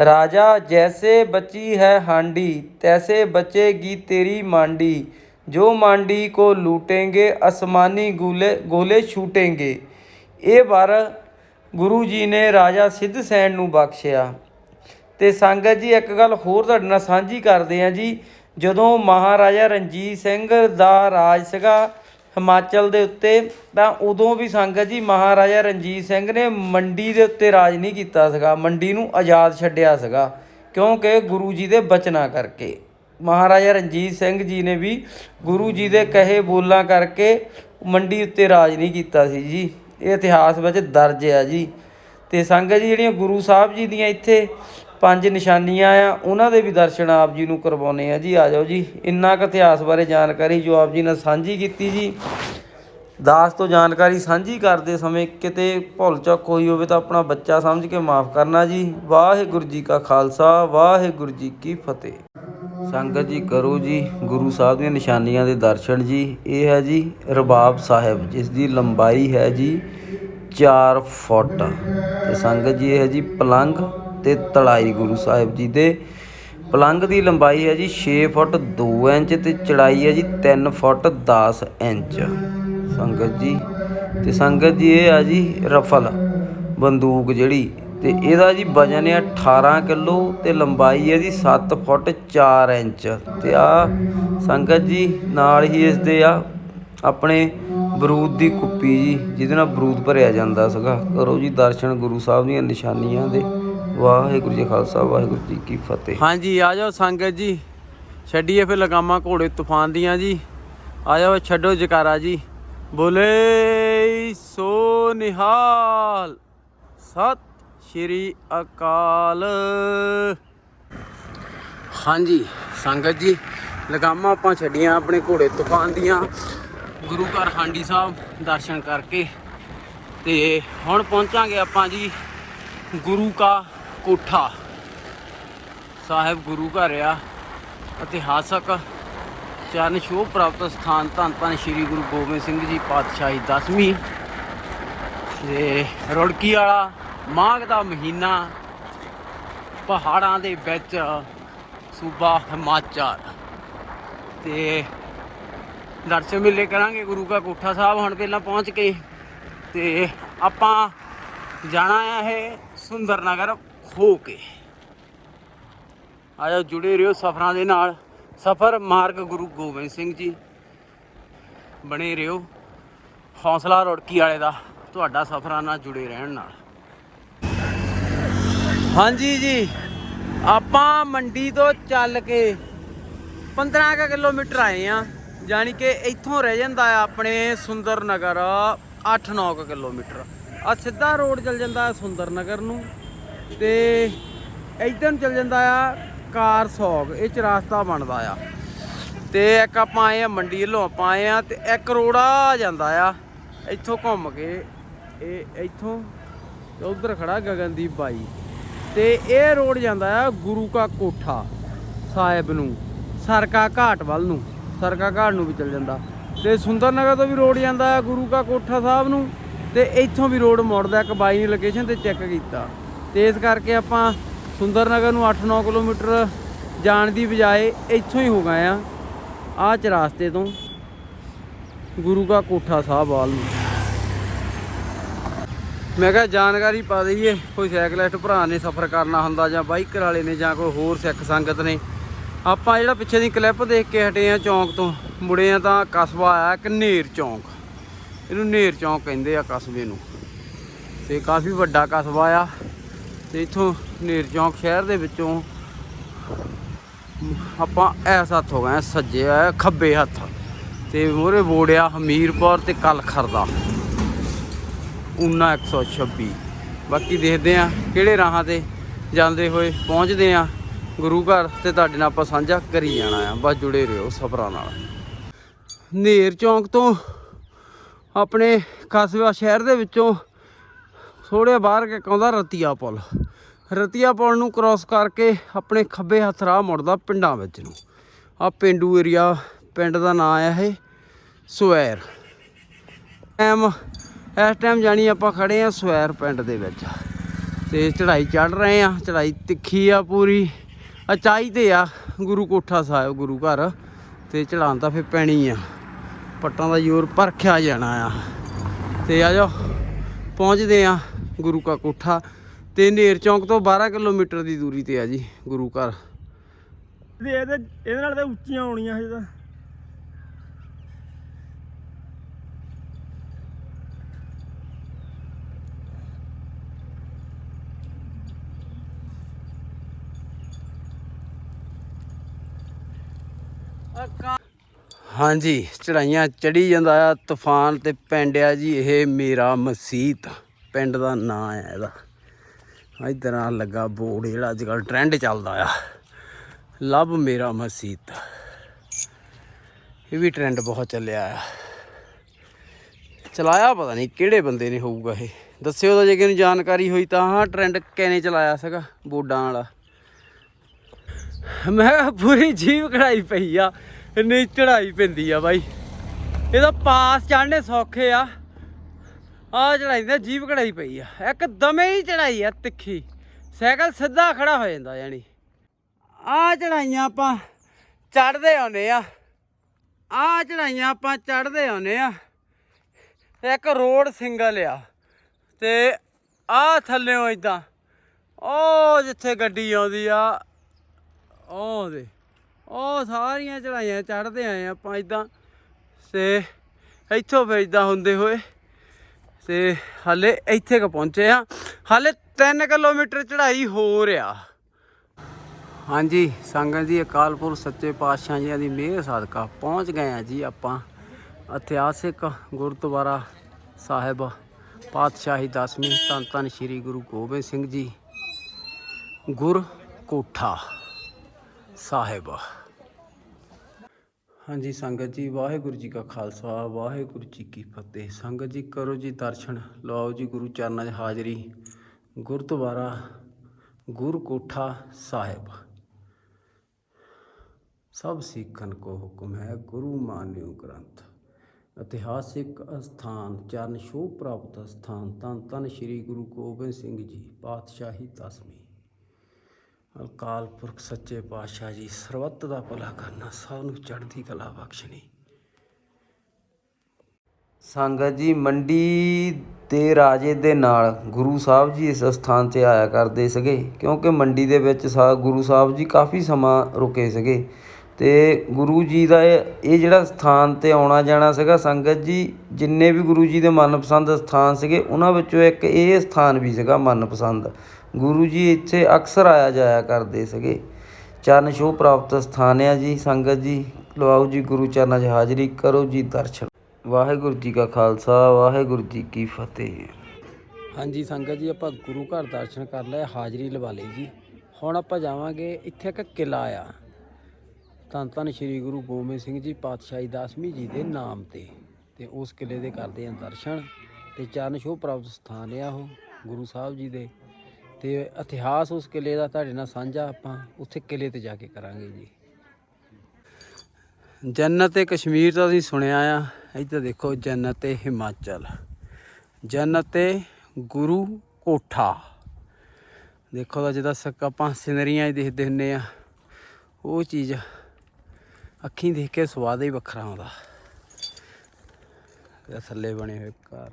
ਰਾਜਾ, ਜੈਸੇ ਬਚੀ ਹੈ ਹਾਂਡੀ, ਤੈਸੇ ਬਚੇਗੀ ਤੇਰੀ ਮਾਂਡੀ। ਜੋ ਮਾਂਡੀ ਕੋ ਲੂਟेंगे ਅਸਮਾਨੀ ਗੋਲੇ ਗੋਲੇ ਛੂਟेंगे ਇਹ ਵਰ ਗੁਰੂ ਜੀ ਨੇ ਰਾਜਾ ਸਿੱਧ ਸੈਨ ਨੂੰ ਬਖਸ਼ਿਆ। ਤੇ ਸੰਗਤ ਜੀ, ਇੱਕ ਗੱਲ ਹੋਰ ਤੁਹਾਡੇ ਨਾਲ ਸਾਂਝੀ ਕਰਦੇ ਆ ਜੀ। ਜਦੋਂ ਮਹਾਰਾਜਾ ਰਣਜੀਤ ਸਿੰਘ ਦਾ ਰਾਜ ਸੀਗਾ ਹਿਮਾਚਲ ਦੇ ਉੱਤੇ, ਤਾਂ ਉਦੋਂ ਵੀ ਸੰਗਤ ਜੀ ਮਹਾਰਾਜਾ ਰਣਜੀਤ ਸਿੰਘ ਨੇ ਮੰਡੀ ਦੇ ਉੱਤੇ ਰਾਜ ਨਹੀਂ ਕੀਤਾ ਸੀਗਾ। ਮੰਡੀ ਨੂੰ ਆਜ਼ਾਦ ਛੱਡਿਆ ਸੀਗਾ, ਕਿਉਂਕਿ ਗੁਰੂ ਜੀ ਦੇ ਬਚਨਾਂ ਕਰਕੇ। ਮਹਾਰਾਜਾ ਰਣਜੀਤ ਸਿੰਘ ਜੀ ਨੇ ਵੀ ਗੁਰੂ ਜੀ ਦੇ ਕਹੇ ਬੋਲਾਂ ਕਰਕੇ ਮੰਡੀ ਉੱਤੇ ਰਾਜ ਨਹੀਂ ਕੀਤਾ ਸੀ ਜੀ। ਇਹ ਇਤਿਹਾਸ ਵਿੱਚ ਦਰਜ ਆ ਜੀ। ਤੇ ਸੰਗਤ ਜੀ, ਜਿਹੜੀਆਂ ਗੁਰੂ ਸਾਹਿਬ ਜੀ ਦੀਆਂ ਇੱਥੇ ਪੰਜ ਨਿਸ਼ਾਨੀਆਂ ਆ, ਉਹਨਾਂ ਦੇ ਵੀ ਦਰਸ਼ਨ ਆਪ ਜੀ ਨੂੰ ਕਰਵਾਉਨੇ ਆ ਜੀ। ਆ ਜਾਓ ਜੀ, ਇੰਨਾ ਕੁ ਇਤਿਹਾਸ ਬਾਰੇ ਜਾਣਕਾਰੀ ਜੋ ਆਪ ਜੀ ਨਾਲ ਸਾਂਝੀ ਕੀਤੀ ਜੀ। ਦਾਸ ਤੋਂ ਜਾਣਕਾਰੀ ਸਾਂਝੀ ਕਰਦੇ ਸਮੇਂ ਕਿਤੇ ਭੁੱਲ ਚੁੱਕ ਹੋਈ ਹੋਵੇ ਤਾਂ ਆਪਣਾ ਬੱਚਾ ਸਮਝ ਕੇ ਮਾਫ ਕਰਨਾ ਜੀ। ਵਾਹਿਗੁਰੂ ਜੀ ਕਾ ਖਾਲਸਾ, ਵਾਹਿਗੁਰੂ ਜੀ ਕੀ ਫਤਿਹ। ਸੰਗਤ ਜੀ, ਕਰੋ ਜੀ, ਗੁਰੂ ਸਾਹਿਬ ਦੀਆਂ ਨਿਸ਼ਾਨੀਆਂ ਦੇ ਦਰਸ਼ਨ ਜੀ। ਇਹ ਹੈ ਜੀ ਰਬਾਬ ਸਾਹਿਬ, ਜਿਸ ਦੀ ਲੰਬਾਈ ਹੈ ਜੀ 4 ਫੁੱਟ। ਤੇ ਸੰਗਤ ਜੀ, ਇਹ ਹੈ ਜੀ ਪਲੰਗ ਤੇ ਤੜਾਈ ਗੁਰੂ ਸਾਹਿਬ ਜੀ ਦੇ। ਪਲੰਗ ਦੀ ਲੰਬਾਈ ਹੈ ਜੀ 6 ਫੁੱਟ 2 ਇੰਚ ਤੇ ਚੜਾਈ ਹੈ ਜੀ 3 ਫੁੱਟ 10 ਇੰਚ। ਸੰਗਤ ਜੀ। ਤੇ ਸੰਗਤ ਜੀ ਇਹ ਆ ਜੀ ਰਫਲ ਬੰਦੂਕ ਜਿਹੜੀ। ਤੇ ਇਹਦਾ ਜੀ ਵਜਨ ਹੈ 18 ਕਿਲੋ ਤੇ ਲੰਬਾਈ ਇਹਦੀ ਜੀ 7 ਫੁੱਟ 4 ਇੰਚ। ਤੇ ਆ ਸੰਗਤ ਜੀ ਨਾਲ ਹੀ ਇਸ ਦੇ ਆ ਆਪਣੇ ਬਰੂਦ ਦੀ ਕੁੱਪੀ ਜੀ, ਜਿਹਦੇ ਨਾਲ ਬਰੂਦ ਭਰਿਆ ਜਾਂਦਾ ਸੀਗਾ। ਕਰੋ ਜੀ ਦਰਸ਼ਨ ਗੁਰੂ ਸਾਹਿਬ ਦੀਆਂ ਨਿਸ਼ਾਨੀਆਂ ਦੇ। ਵਾਹਿਗੁਰੂ ਜੀ ਖਾਲਸਾ, ਵਾਹਿਗੁਰੂ ਜੀ ਕੀ ਫਤਿਹ। ਹਾਂਜੀ, ਆ ਜਾਓ ਸੰਗਤ ਜੀ। ਛੱਡੀਏ ਫਿਰ ਲਗਾਮਾਂ ਘੋੜੇ, ਤੂਫਾਨ ਦੀਆਂ ਜੀ। ਆ ਜਾਓ, ਛੱਡੋ ਜਕਾਰਾ ਜੀ। ਬੋਲੇ ਸੋ ਨਿਹਾਲ। ਸਤ ਸ਼੍ਰੀ ਅਕਾਲ। ਹਾਂਜੀ, ਸੰਗਤ ਜੀ, ਲਗਾਮਾਂ ਆਪਾਂ ਛੱਡੀਆਂ ਆਪਣੇ ਘੋੜੇ ਤੂਫਾਨ ਦੀਆਂ। ਗੁਰੂ ਘਰ ਹਾਂਡੀ ਸਾਹਿਬ ਦਰਸ਼ਨ ਕਰਕੇ ਤੇ ਹੁਣ ਪਹੁੰਚਾਂਗੇ ਆਪਾਂ ਜੀ ਗੁਰੂ ਕਾ ਕੋਠਾ। ਸਾਹਿਬ ਗੁਰੂ ਘਰ ਆ, ਇਤਿਹਾਸਕ ਚਰਨ ਛੋਹ ਪ੍ਰਾਪਤ ਸਥਾਨ ਧੰਨ ਧੰਨ ਸ੍ਰੀ ਗੁਰੂ ਗੋਬਿੰਦ ਸਿੰਘ ਜੀ ਪਾਤਸ਼ਾਹੀ 10ਵੀਂ ਤੇ ਰੁੜਕੀ ਵਾਲਾ ਮਾਘ ਦਾ ਮਹੀਨਾ ਪਹਾੜਾਂ ਦੇ ਵਿੱਚ ਸੂਬਾ ਹਿਮਾਚਲ। ਤੇ ਦਰਸ਼ਨ ਮੇਲੇ ਕਰਾਂਗੇ ਗੁਰੂ ਕਾ ਕੋਠਾ ਸਾਹਿਬ ਹੁਣ ਪਹਿਲਾਂ ਪਹੁੰਚ ਕੇ। ਤੇ ਆਪਾਂ ਜਾਣਾ ਹੈ ਇਹ ਸੁੰਦਰ ਨਗਰ ਹੋ ਕੇ। ਆਜੋ ਜੁੜੇ ਰਹੋ ਸਫਰਾਂ ਦੇ ਨਾਲ। ਸਫਰ ਮਾਰਗ ਗੁਰੂ ਗੋਬਿੰਦ ਸਿੰਘ ਜੀ ਬਣੇ ਰਹੋ। ਹੌਸਲਾ ਰੋੜਕੀ ਵਾਲੇ ਦਾ, ਤੁਹਾਡਾ ਸਫਰਾਂ ਨਾਲ ਜੁੜੇ ਰਹਿਣ ਨਾਲ। ਹਾਂਜੀ ਜੀ, ਆਪਾਂ ਮੰਡੀ ਤੋਂ ਚੱਲ ਕੇ 15 ਕੁ ਕਿਲੋਮੀਟਰ ਆਏ ਆ ਯਾਨੀ ਕਿ ਇੱਥੋਂ ਰਹਿ ਜਾਂਦਾ ਆ ਆਪਣੇ ਸੁੰਦਰ ਨਗਰ 8-9 ਕਿਲੋਮੀਟਰ। ਆ ਸਿੱਧਾ ਰੋਡ ਚੱਲ ਜਾਂਦਾ ਸੁੰਦਰ ਨਗਰ ਨੂੰ ਤੇ ਇੱਧਰ ਨੂੰ ਚੱਲ ਜਾਂਦਾ ਆ ਕਾਰ ਸੌਗ, ਇਹ ਚ ਰਸਤਾ ਬਣਦਾ ਆ। ਤੇ ਇੱਕ ਆਪਾਂ ਆਏ ਆ ਮੰਡੀ ਵੱਲੋਂ, ਆਪਾਂ ਆਏ ਆ ਤੇ ਇੱਕ ਰੋਡ ਆ ਜਾਂਦਾ ਆ। ਇੱਥੋਂ ਘੁੰਮ ਕੇ, ਇਹ ਇੱਥੋਂ ਤੇ ਉਧਰ ਖੜਾ ਗਗਨਦੀਪ ਬਾਈ। ਤੇ ਇਹ ਰੋਡ ਜਾਂਦਾ ਆ ਗੁਰੂ ਕਾ ਕੋਠਾ ਸਾਹਿਬ ਨੂੰ, ਸਰਕਾ ਘਾਟ ਵੱਲ ਨੂੰ, ਸਰਕਾ ਘਾਟ ਨੂੰ ਵੀ ਚੱਲ ਜਾਂਦਾ। ਤੇ ਸੁੰਦਰ ਨਗਰ ਤੋਂ ਵੀ ਰੋਡ ਜਾਂਦਾ ਆ ਗੁਰੂ ਕਾ ਕੋਠਾ ਸਾਹਿਬ ਨੂੰ, ਤੇ ਇੱਥੋਂ ਵੀ ਰੋਡ ਮੁੜਦਾ, ਇੱਕ ਬਾਈ ਨੇ ਲੋਕੇਸ਼ਨ ਤੇ ਚੈੱਕ ਕੀਤਾ। ਤੇ ਇਸ ਕਰਕੇ ਆਪਾਂ ਸੁੰਦਰਨਗਰ ਨੂੰ 8-9 ਕਿਲੋਮੀਟਰ ਜਾਣ ਦੀ ਬਜਾਏ ਇੱਥੋਂ ਹੀ ਹੋ ਗਏ ਆ। ਆਹ ਚ ਰਾਸਤੇ ਤੋਂ ਗੁਰੂ ਕਾ ਕੋਠਾ ਸਾਹਿਬ ਵਾਲ ਨੂੰ। ਮੈਂ ਕਿਹਾ ਜਾਣਕਾਰੀ ਪਾ ਦਈਏ, ਕੋਈ ਸਾਈਕਲਿਸਟ ਭਰਾ ਨੇ ਸਫ਼ਰ ਕਰਨਾ ਹੁੰਦਾ ਜਾਂ ਬਾਈਕਰ ਵਾਲੇ ਨੇ ਜਾਂ ਕੋਈ ਹੋਰ ਸਿੱਖ ਸੰਗਤ ਨੇ। ਆਪਾਂ ਜਿਹੜਾ ਪਿੱਛੇ ਦੀ ਕਲਿੱਪ ਦੇਖ ਕੇ ਹਟੇ ਆ ਚੌਂਕ ਤੋਂ, ਮੁੜੇ ਆ ਤਾਂ ਕਸਬਾ ਆਇਆ ਇੱਕ ਨੇਰ ਚੌਂਕ। ਇਹਨੂੰ ਨੇਰ ਚੌਂਕ ਕਹਿੰਦੇ ਆ ਕਸਬੇ ਨੂੰ। ਤੇ ਕਾਫੀ ਵੱਡਾ ਕਸਬਾ ਆ। ਤੇ ਇਥੋਂ ਨੇਰ ਚੌਂਕ ਸ਼ਹਿਰ ਦੇ ਵਿੱਚੋਂ ਆਪਾਂ ਐਸ ਹੱਥ ਹੋ ਗਏ ਸੱਜੇ ਆ, ਖੱਬੇ ਹੱਥ। ਤੇ ਮੋਰੇ ਬੋੜਿਆ ਹਮੀਰਪੁਰ ਤੇ ਕਲਖਰ ਦਾ ਉਨਾ 126 ਬਾਕੀ ਦੇਖਦੇ ਆ ਕਿਹੜੇ ਰਾਹਾਂ ਤੇ ਜਾਂਦੇ ਹੋਏ ਪਹੁੰਚਦੇ ਆ। ਗੁਰੂ ਘਰ ਤੇ ਤੁਹਾਡੇ ਨਾਲ ਆਪਾਂ ਸਾਂਝਾ ਕਰੀ ਜਾਣਾ ਆ। ਬਸ ਜੁੜੇ ਰਹੋ ਸਫਰਾਂ ਨਾਲ। ਨੇਰ ਚੌਂਕ ਤੋਂ ਆਪਣੇ ਕਸਬਾ ਸ਼ਹਿਰ ਦੇ ਵਿੱਚੋਂ ਥੋੜੇ ਬਾਹਰ ਕੇ ਕਹਿੰਦਾ ਰਤੀਆ ਪੁਲ। ਰਤੀਆ ਪੁਲ ਨੂੰ ਕ੍ਰਾਸ ਕਰਕੇ ਆਪਣੇ ਖੱਬੇ ਹੱਥ ਰਾਹ ਮੁੜਦਾ ਪਿੰਡਾਂ ਵਿੱਚ ਨੂੰ। ਆ ਪਿੰਡੂ ਏਰੀਆ ਪਿੰਡ ਦਾ ਨਾਂ ਆ ਇਹ ਸਵੈਰ। ਟਾਈਮ ਇਸ ਟਾਈਮ ਜਾਣੀ ਆਪਾਂ ਖੜੇ ਆ ਸਵੈਰ ਪਿੰਡ ਦੇ ਵਿੱਚ। ਤੇ ਚੜ੍ਹਾਈ ਚੜ ਰਹੇ ਆ ਚੜ੍ਹਾਈ ਤਿੱਖੀ ਆ ਪੂਰੀ। ਅਚਾਈ ਤੇ ਆ, ਗੁਰੂ ਕੋਠਾ ਸਾਹਿਬ, ਗੁਰੂ ਘਰ। ਤੇ ਚੜਾਉਣ ਤਾਂ ਫੇ ਪੈਣੀ ਆ। ਪੱਟਾਂ ਦਾ ਜ਼ੋਰ ਪਰਖਿਆ ਜਾਣਾ ਆ। ਤੇ ਆ ਜਾਓ, ਪਹੁੰਚਦੇ ਆ ਗੁਰੂ ਕਾ ਕੋਠਾ ਤੇ ਨੇਰ ਚੌਂਕ ਤੋਂ 12 ਕਿਲੋਮੀਟਰ ਦੀ ਦੂਰੀ ਤੇ ਆ ਜੀ ਗੁਰੂ ਘਰ। ਇਹਦੇ ਇਹਦੇ ਨਾਲ ਤਾਂ ਉੱਚੀਆਂ ਹੋਣੀਆਂ ਹਜੇ ਤਾਂ। ਹਾਂਜੀ ਚੜਾਈਆਂ ਚੜੀ ਜਾਂਦਾ ਆ ਤੂਫਾਨ ਤੇ ਪਿੰਡ ਆ ਜੀ ਇਹ ਮੇਰਾ ਮਸੀਤ। ਪਿੰਡ ਦਾ ਨਾਂ ਆ ਇਹਦਾ। ਇਧਰ ਆ ਲੱਗਾ ਬੋਰਡ ਜਿਹੜਾ ਅੱਜ ਕੱਲ ਟ੍ਰੈਂਡ ਚੱਲਦਾ ਆ। ਲਵ ਮੇਰਾ ਮਸੀਤ। ਇਹ ਵੀ ਟ੍ਰੈਂਡ ਬਹੁਤ ਚੱਲਿਆ ਆ। ਚਲਾਇਆ ਪਤਾ ਨਹੀਂ ਕਿਹੜੇ ਬੰਦੇ ਨੇ ਹੋਊਗਾ ਇਹ। ਦੱਸਿਓ ਤਾਂ ਜੇ ਕਿਸੇ ਨੂੰ ਜਾਣਕਾਰੀ ਹੋਈ ਤਾਂ ਹਾਂ ਟ੍ਰੈਂਡ ਕਿਹਨੇ ਚਲਾਇਆ ਸੀਗਾ ਬੋਰਡਾਂ ਵਾਲਾ। ਮੈਂ ਕਿਹਾ ਪੂਰੀ ਜੀਵ ਕਢਾਈ ਪਈ ਆ, ਇੰਨੀ ਚੜਾਈ ਪੈਂਦੀ ਆ ਬਾਈ। ਇਹਦਾ ਪਾਸ ਚੜਨੇ ਸੌਖੇ ਆ। ਆ ਚੜਾਈ ਦਾ ਜੀਵ ਕਢਾਈ ਪਈ ਆ। ਇੱਕ ਦਮੇ ਹੀ ਚੜਾਈ ਆ ਤਿੱਖੀ। ਸਾਈਕਲ ਸਿੱਧਾ ਖੜਾ ਹੋ ਜਾਂਦਾ ਯਾਨੀ। ਆ ਚੜਾਈਆਂ ਆਪਾਂ ਚੜਦੇ ਆਉਨੇ ਆ। ਆ ਚੜਾਈਆਂ ਆਪਾਂ ਚੜਦੇ ਆਉਨੇ ਆ। ਇੱਕ ਰੋਡ ਸਿੰਗਲ ਆ ਤੇ ਆ ਥੱਲੇੋਂ ਇਦਾਂ ਉਹ ਜਿੱਥੇ ਗੱਡੀ ਆਉਂਦੀ ਆ ਉਹ ਦੇ। ਉਹ ਸਾਰੀਆਂ ਚੜਾਈਆਂ ਚੜਦੇ ਆਏ ਆਪਾਂ ਇਦਾਂ ਤੇ ਇੱਥੋਂ ਫਿਰ ਇਦਾਂ ਹੁੰਦੇ ਹੋਏ ਤੇ ਹਾਲੇ ਇੱਥੇ ਕ ਪਹੁੰਚੇ ਆ ਹਾਲੇ 3 ਕਿਲੋਮੀਟਰ ਚੜ੍ਹਾਈ ਹੋ ਰਿਹਾ। ਹਾਂਜੀ, ਸੰਗਤ ਜੀ ਅਕਾਲ ਪੁਰਖ ਸੱਚੇ ਪਾਤਸ਼ਾਹ ਜੀ ਦੀ ਮਿਹਰ ਸਦਕਾ ਪਹੁੰਚ ਗਏ ਆ ਜੀ ਆਪਾਂ। ਇਤਿਹਾਸਿਕ ਗੁਰਦੁਆਰਾ ਸਾਹਿਬ, ਪਾਤਸ਼ਾਹੀ ਦਸਵੀਂ ਧੰਨ ਧੰਨ ਸ੍ਰੀ ਗੁਰੂ ਗੋਬਿੰਦ ਸਿੰਘ ਜੀ ਗੁਰ ਕੋਠਾ ਸਾਹਿਬ। ਹਾਂਜੀ, ਸੰਗਤ ਜੀ, ਵਾਹਿਗੁਰੂ ਜੀ ਕਾ ਖਾਲਸਾ, ਵਾਹਿਗੁਰੂ ਜੀ ਕੀ ਫਤਿਹ। ਸੰਗਤ ਜੀ, ਕਰੋ ਜੀ ਦਰਸ਼ਨ। ਲਓ ਜੀ, ਗੁਰੂ ਚਰਨਾਂ 'ਚ ਹਾਜ਼ਰੀ। ਗੁਰਦੁਆਰਾ ਗੁਰ ਕੋਠਾ ਸਾਹਿਬ। ਸਭ ਸਿੱਖਣ ਕੋ ਹੁਕਮ ਹੈ, ਗੁਰੂ ਮਾਨਿਓ ਗ੍ਰੰਥ। ਇਤਿਹਾਸਿਕ ਅਸਥਾਨ, ਚਰਨ ਛੋਹ ਪ੍ਰਾਪਤ ਸਥਾਨ ਧੰਨ ਧੰਨ ਸ੍ਰੀ ਗੁਰੂ ਗੋਬਿੰਦ ਸਿੰਘ ਜੀ, ਪਾਤਸ਼ਾਹੀ ਦਸਵੀਂ ਅਕਾਲ ਪੁਰਖ ਸੱਚੇ ਪਾਤਸ਼ਾਹ ਜੀ, ਸਰਬੱਤ ਦਾ ਭਲਾ ਕਰਨਾ, ਸਭ ਨੂੰ ਚੜ੍ਹਦੀ ਕਲਾ ਬਖਸ਼ਣੀ। ਸੰਗਤ ਜੀ, ਮੰਡੀ ਦੇ ਰਾਜੇ ਦੇ ਨਾਲ ਗੁਰੂ ਸਾਹਿਬ ਜੀ ਇਸ ਸਥਾਨ ਤੇ ਆਇਆ ਕਰਦੇ ਸੀਗੇ, ਕਿਉਂਕਿ ਮੰਡੀ ਦੇ ਵਿੱਚ ਸਾ ਗੁਰੂ ਸਾਹਿਬ ਜੀ ਕਾਫੀ ਸਮਾਂ ਰੁਕੇ ਸੀਗੇ। ਤੇ ਗੁਰੂ ਜੀ ਦਾ ਇਹ ਇਹ ਜਿਹੜਾ ਸਥਾਨ ਤੇ ਆਉਣਾ ਜਾਣਾ ਸੀਗਾ, ਸੰਗਤ ਜੀ, ਜਿੰਨੇ ਵੀ ਗੁਰੂ ਜੀ ਦੇ ਮਨਪਸੰਦ ਸਥਾਨ ਸੀਗੇ, ਉਹਨਾਂ ਵਿੱਚੋਂ ਇੱਕ ਇਹ ਸਥਾਨ ਵੀ ਸੀਗਾ ਮਨਪਸੰਦ। ਗੁਰੂ ਜੀ ਇੱਥੇ ਅਕਸਰ ਆਇਆ ਜਾਇਆ ਕਰਦੇ ਸੀਗੇ। ਚਰਨ ਛੋਹ ਪ੍ਰਾਪਤ ਸਥਾਨ ਆ ਜੀ, ਸੰਗਤ ਜੀ, ਲਵਾਓ ਜੀ ਗੁਰੂ ਚਰਨਾਂ 'ਚ ਹਾਜ਼ਰੀ, ਕਰੋ ਜੀ ਦਰਸ਼ਨ। ਵਾਹਿਗੁਰੂ ਜੀ ਕਾ ਖਾਲਸਾ, ਵਾਹਿਗੁਰੂ ਜੀ ਕੀ ਫਤਿਹ। ਹਾਂਜੀ ਸੰਗਤ ਜੀ, ਆਪਾਂ ਗੁਰੂ ਘਰ ਦਰਸ਼ਨ ਕਰ ਲਏ, ਹਾਜ਼ਰੀ ਲਵਾ ਲਈ ਜੀ। ਹੁਣ ਆਪਾਂ ਜਾਵਾਂਗੇ, ਇੱਥੇ ਇੱਕ ਕਿਲਾ ਆ। ਧੰਨ ਧੰਨ ਸ੍ਰੀ ਗੁਰੂ ਗੋਬਿੰਦ ਸਿੰਘ ਜੀ ਪਾਤਸ਼ਾਹੀ ਦਸਵੀਂ ਜੀ ਦੇ ਨਾਮ ਤੇ। ਤੇ ਉਸ ਕਿਲੇ ਦੇ ਕਰਦੇ ਆਂ ਦਰਸ਼ਨ। ਤੇ ਚਰਨ ਛੋਹ ਪ੍ਰਾਪਤ ਸਥਾਨ ਆ ਉਹ, ਗੁਰੂ ਸਾਹਿਬ ਜੀ ਦੇ। ਤੇ ਇਤਿਹਾਸ ਉਸ ਕਿਲੇ ਦਾ ਤੁਹਾਡੇ ਨਾਲ ਸਾਂਝਾ, ਆਪਾਂ ਉੱਥੇ ਕਿਲੇ ਤੇ ਜਾ ਕੇ ਕਰਾਂਗੇ ਜੀ। ਜੰਨਤ ਤੇ ਕਸ਼ਮੀਰ ਤਾਂ ਅਸੀਂ ਸੁਣਿਆ ਆ ਇੱਧਰ ਦੇਖੋ ਜੰਨਤ ਤੇ ਹਿਮਾਚਲ। ਜੰਨਤ ਤੇ ਗੁਰੂ ਕੋਠਾ। ਦੇਖੋ ਤਾਂ ਜਿਹਦਾ ਸਕ, ਆਪਾਂ ਸਿਨਰੀਆਂ ਹੀ ਦੇਖਦੇ ਹੁੰਨੇ ਆ, ਉਹ ਚੀਜ਼ ਅੱਖੀਂ ਦੇਖ ਕੇ ਸਵਾਦ ਹੀ ਵੱਖਰਾ ਆਉਂਦਾ। ਇਹ ਥੱਲੇ ਬਣੇ ਹੋਏ ਘਰ।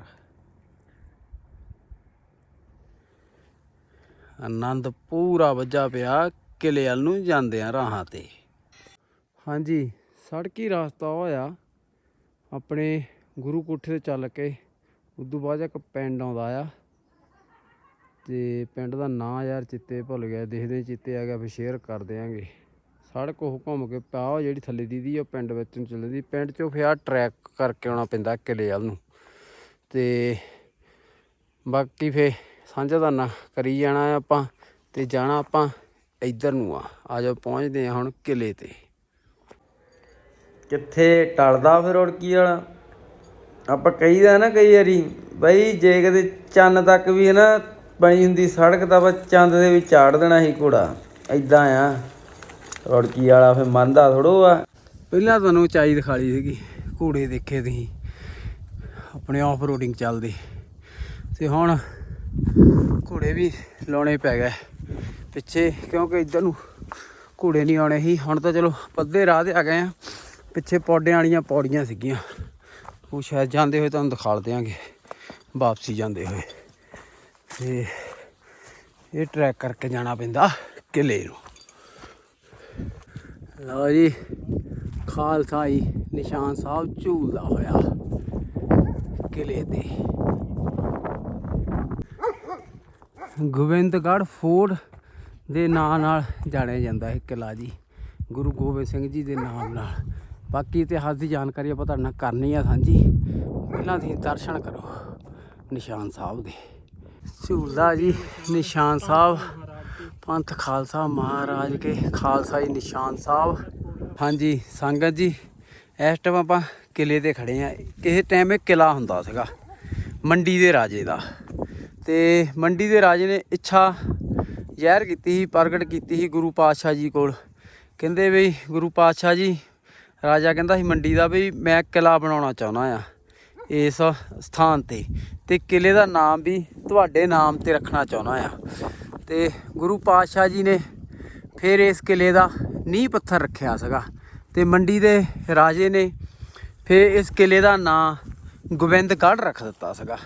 ਆਨੰਦ ਪੂਰਾ ਵੱਜਾ ਪਿਆ ਕਿਲੇ ਵੱਲ ਨੂੰ ਜਾਂਦੇ ਆ ਰਾਹਾਂ ਤੇ। ਹਾਂਜੀ, ਸੜਕੀ ਰਸਤਾ ਹੋਇਆ। ਆਪਣੇ ਗੁਰੂ ਕੋਠੇ ਤੇ ਚੱਲ ਕੇ ਉਦੋਂ ਬਾਅਦ ਇੱਕ ਪਿੰਡ ਆਉਂਦਾ ਆ। ਤੇ ਪਿੰਡ ਦਾ ਨਾਂ ਯਾਰ ਚਿੱਤੇ ਭੁੱਲ ਗਿਆ, ਦੇਖਦੇ ਚਿੱਤੇ ਆ ਗਿਆ ਫਿਰ ਸ਼ੇਅਰ ਕਰ ਦਿਆਂਗੇ। ਸੜਕ ਉਹ ਘੁੰਮ ਕੇ ਪਾਓ ਜਿਹੜੀ ਥੱਲੇ ਦੀ ਦੀ ਉਹ ਪਿੰਡ ਵਿੱਚ ਨੂੰ ਚੱਲਦੀ। ਪਿੰਡ ਚੋਂ ਫਿਰ ਆ ਟਰੈਕ ਕਰਕੇ ਆਉਣਾ ਪੈਂਦਾ ਕਿਲੇ ਵੱਲ ਨੂੰ। ਤੇ ਬਾਕੀ ਫੇ ਸਾਂਝਾਦਾਨਾ ਕਰੀ ਜਾਣਾ ਆਪਾਂ ਤੇ ਜਾਣਾ ਆਪਾਂ ਇੱਧਰ ਨੂੰ ਆ। ਆ ਜਾਓ ਪਹੁੰਚਦੇ ਆ ਹੁਣ ਕਿਲੇ ਤੇ। ਕਿੱਥੇ ਟਲਦਾ ਫਿਰ ਰੁੜਕੀ ਵਾਲਾ? ਆਪਾਂ ਕਹੀਦਾ ਨਾ ਕਈ ਵਾਰੀ ਬਈ ਜੇ ਕਦੇ ਚੰਨ ਤੱਕ ਵੀ ਹੈ ਨਾ ਬਣੀ ਹੁੰਦੀ ਸੜਕ ਤਾਂ ਬਸ ਚੰਦ ਦੇ ਵੀ ਚਾੜ ਦੇਣਾ ਸੀ ਘੋੜਾ। ਐਦਾਂ ਆ। ਰੁੜਕੀ ਵਾਲਾ ਫਿਰ ਮੰਨਦਾ ਥੋੜੋ ਆ। ਪਹਿਲਾਂ ਤੁਹਾਨੂੰ ਉਚਾਈ ਦਿਖਾ ਲਈ ਸੀਗੀ ਘੋੜੇ ਦੇਖੇ ਤੁਸੀਂ। ਆਪਣੇ ਆਫ ਰੋਡਿੰਗ ਚੱਲਦੇ। ਤੇ ਹੁਣ ਘੋੜੇ ਵੀ ਲਾਉਣੇ ਪੈ ਗਏ। ਪਿੱਛੇ, ਕਿਉਂਕਿ ਇੱਧਰ ਨੂੰ ਘੋੜੇ ਨਹੀਂ ਆਉਣੇ ਸੀ। ਹੁਣ ਤਾਂ ਚਲੋ, ਪੱਧੇ ਰਾਹ ਤੇ ਆ ਗਏ ਆ। ਪਿੱਛੇ ਪੌੜਿਆਂ ਵਾਲੀਆਂ ਪੌੜੀਆਂ ਸੀਗੀਆਂ। ਉਹ ਸ਼ਾਇਦ ਜਾਂਦੇ ਹੋਏ ਤੁਹਾਨੂੰ ਦਿਖਾ ਦਿਆਂਗੇ। ਵਾਪਸੀ ਜਾਂਦੇ ਹੋਏ। ਤੇ ਇਹ ਟਰੈਕ ਕਰਕੇ ਜਾਣਾ ਪੈਂਦਾ ਕਿਲੇ ਨੂੰ। ਲਓ ਜੀ ਖਾਲਸਾਈ ਨਿਸ਼ਾਨ ਸਾਹਿਬ ਝੂਲਦਾ ਹੋਇਆ ਕਿਲੇ ਤੇ। ਗੋਬਿੰਦਗੜ੍ਹ ਫੋਰਟ ਦੇ ਨਾਂ ਨਾਲ ਜਾਣਿਆ ਜਾਂਦਾ ਹੈ ਕਿਲਾ ਜੀ। ਗੁਰੂ ਗੋਬਿੰਦ ਸਿੰਘ ਜੀ ਦੇ ਨਾਮ ਨਾਲ। ਬਾਕੀ ਇਤਿਹਾਸ ਦੀ ਜਾਣਕਾਰੀ ਆਪਾਂ ਤੁਹਾਡੇ ਨਾਲ ਕਰਨੀ ਆ ਸਾਂਝੀ। ਪਹਿਲਾਂ ਤੁਸੀਂ ਦਰਸ਼ਨ ਕਰੋ ਨਿਸ਼ਾਨ ਸਾਹਿਬ ਦੇ। ਝੂਲਦਾ ਜੀ, ਨਿਸ਼ਾਨ ਸਾਹਿਬ। ਪੰਥ ਖਾਲਸਾ ਮਹਾਰਾਜ ਕੇ ਖਾਲਸਾ ਜੀ ਨਿਸ਼ਾਨ ਸਾਹਿਬ। ਹਾਂਜੀ, ਸੰਗਤ ਜੀ, ਇਸ ਟਾਈਮ ਆਪਾਂ ਕਿਲੇ ਤੇ ਖੜੇ ਆ। ਕਿਸੇ ਟਾਈਮ ਇਹ ਕਿਲਾ ਹੁੰਦਾ ਸੀਗਾ, ਮੰਡੀ ਦੇ ਰਾਜੇ ਦਾ। ਤੇ ਮੰਡੀ ਦੇ ਰਾਜੇ ਨੇ ਇੱਛਾ ਜ਼ਹਿਰ ਕੀਤੀ ਸੀ, ਪ੍ਰਗਟ ਕੀਤੀ ਸੀ ਗੁਰੂ ਪਾਤਸ਼ਾਹ ਜੀ ਕੋਲ। ਕਹਿੰਦੇ ਵੀ ਗੁਰੂ ਪਾਤਸ਼ਾਹ ਜੀ, ਰਾਜਾ ਕਹਿੰਦਾ ਸੀ ਮੰਡੀ ਦਾ ਵੀ ਮੈਂ ਕਿਲਾ ਬਣਾਉਣਾ ਚਾਹੁੰਦਾ ਆ ਇਸ ਸਥਾਨ ਤੇ ਤੇ ਕਿਲੇ ਦਾ ਨਾਮ ਵੀ ਤੁਹਾਡੇ ਨਾਮ ਤੇ ਰੱਖਣਾ ਚਾਹੁੰਦਾ ਆ। ਤੇ ਗੁਰੂ ਪਾਤਸ਼ਾਹ ਜੀ ਨੇ ਫਿਰ ਇਸ ਕਿਲੇ ਦਾ ਨੀਂਹ ਪੱਥਰ ਰੱਖਿਆ ਸੀਗਾ ਤੇ ਮੰਡੀ ਦੇ ਰਾਜੇ ਨੇ ਫਿਰ ਇਸ ਕਿਲੇ ਦਾ ਨਾਂ ਗੋਬਿੰਦਗੜ੍ਹ ਰੱਖ ਦਿੱਤਾ ਸੀਗਾ।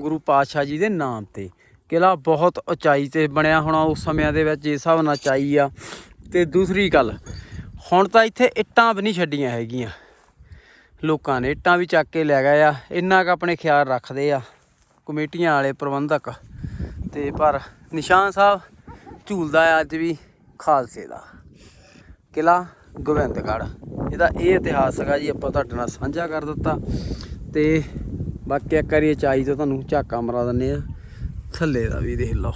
ਗੁਰੂ ਪਾਤਸ਼ਾਹ ਜੀ ਦੇ ਨਾਮ ਤੇ। ਕਿਲਾ ਬਹੁਤ ਉਚਾਈ ਤੇ ਬਣਿਆ ਹੋਣਾ ਉਸ ਸਮਿਆਂ ਦੇ ਵਿੱਚ ਇਸ ਹਿਸਾਬ ਨਾਲ ਉਚਾਈ ਆ। ਤੇ ਦੂਸਰੀ ਗੱਲ, ਹੁਣ ਤਾਂ ਇੱਥੇ ਇੱਟਾਂ ਵੀ ਨਹੀਂ ਛੱਡੀਆਂ ਹੈਗੀਆਂ। ਲੋਕਾਂ ਨੇ ਇੱਟਾਂ ਵੀ ਚੱਕ ਕੇ ਲੈ ਗਏ ਆ। ਇੰਨਾ ਕੁ ਆਪਣੇ ਖਿਆਲ ਰੱਖਦੇ ਆ, ਕਮੇਟੀਆਂ ਵਾਲੇ ਪ੍ਰਬੰਧਕ। ਤੇ ਪਰ ਨਿਸ਼ਾਨ ਸਾਹਿਬ ਝੂਲਦਾ ਆ ਅੱਜ ਵੀ ਖਾਲਸੇ ਦਾ। ਕਿਲਾ ਗੋਬਿੰਦਗੜ੍ਹ। ਇਹਦਾ ਇਹ ਇਤਿਹਾਸ ਹੈਗਾ ਜੀ, ਆਪਾਂ ਤੁਹਾਡੇ ਨਾਲ ਸਾਂਝਾ ਕਰ ਦਿੱਤਾ। ਤੇ ਬਾਕੀ ਇੱਕ ਵਾਰੀ ਚਾਈ ਤੋਂ ਤੁਹਾਨੂੰ ਝਾਕਾ ਮਰਾ ਦਿੰਨੇ ਆ। ਥੱਲੇ ਦਾ ਵੀ ਦੇਖ ਲਓ।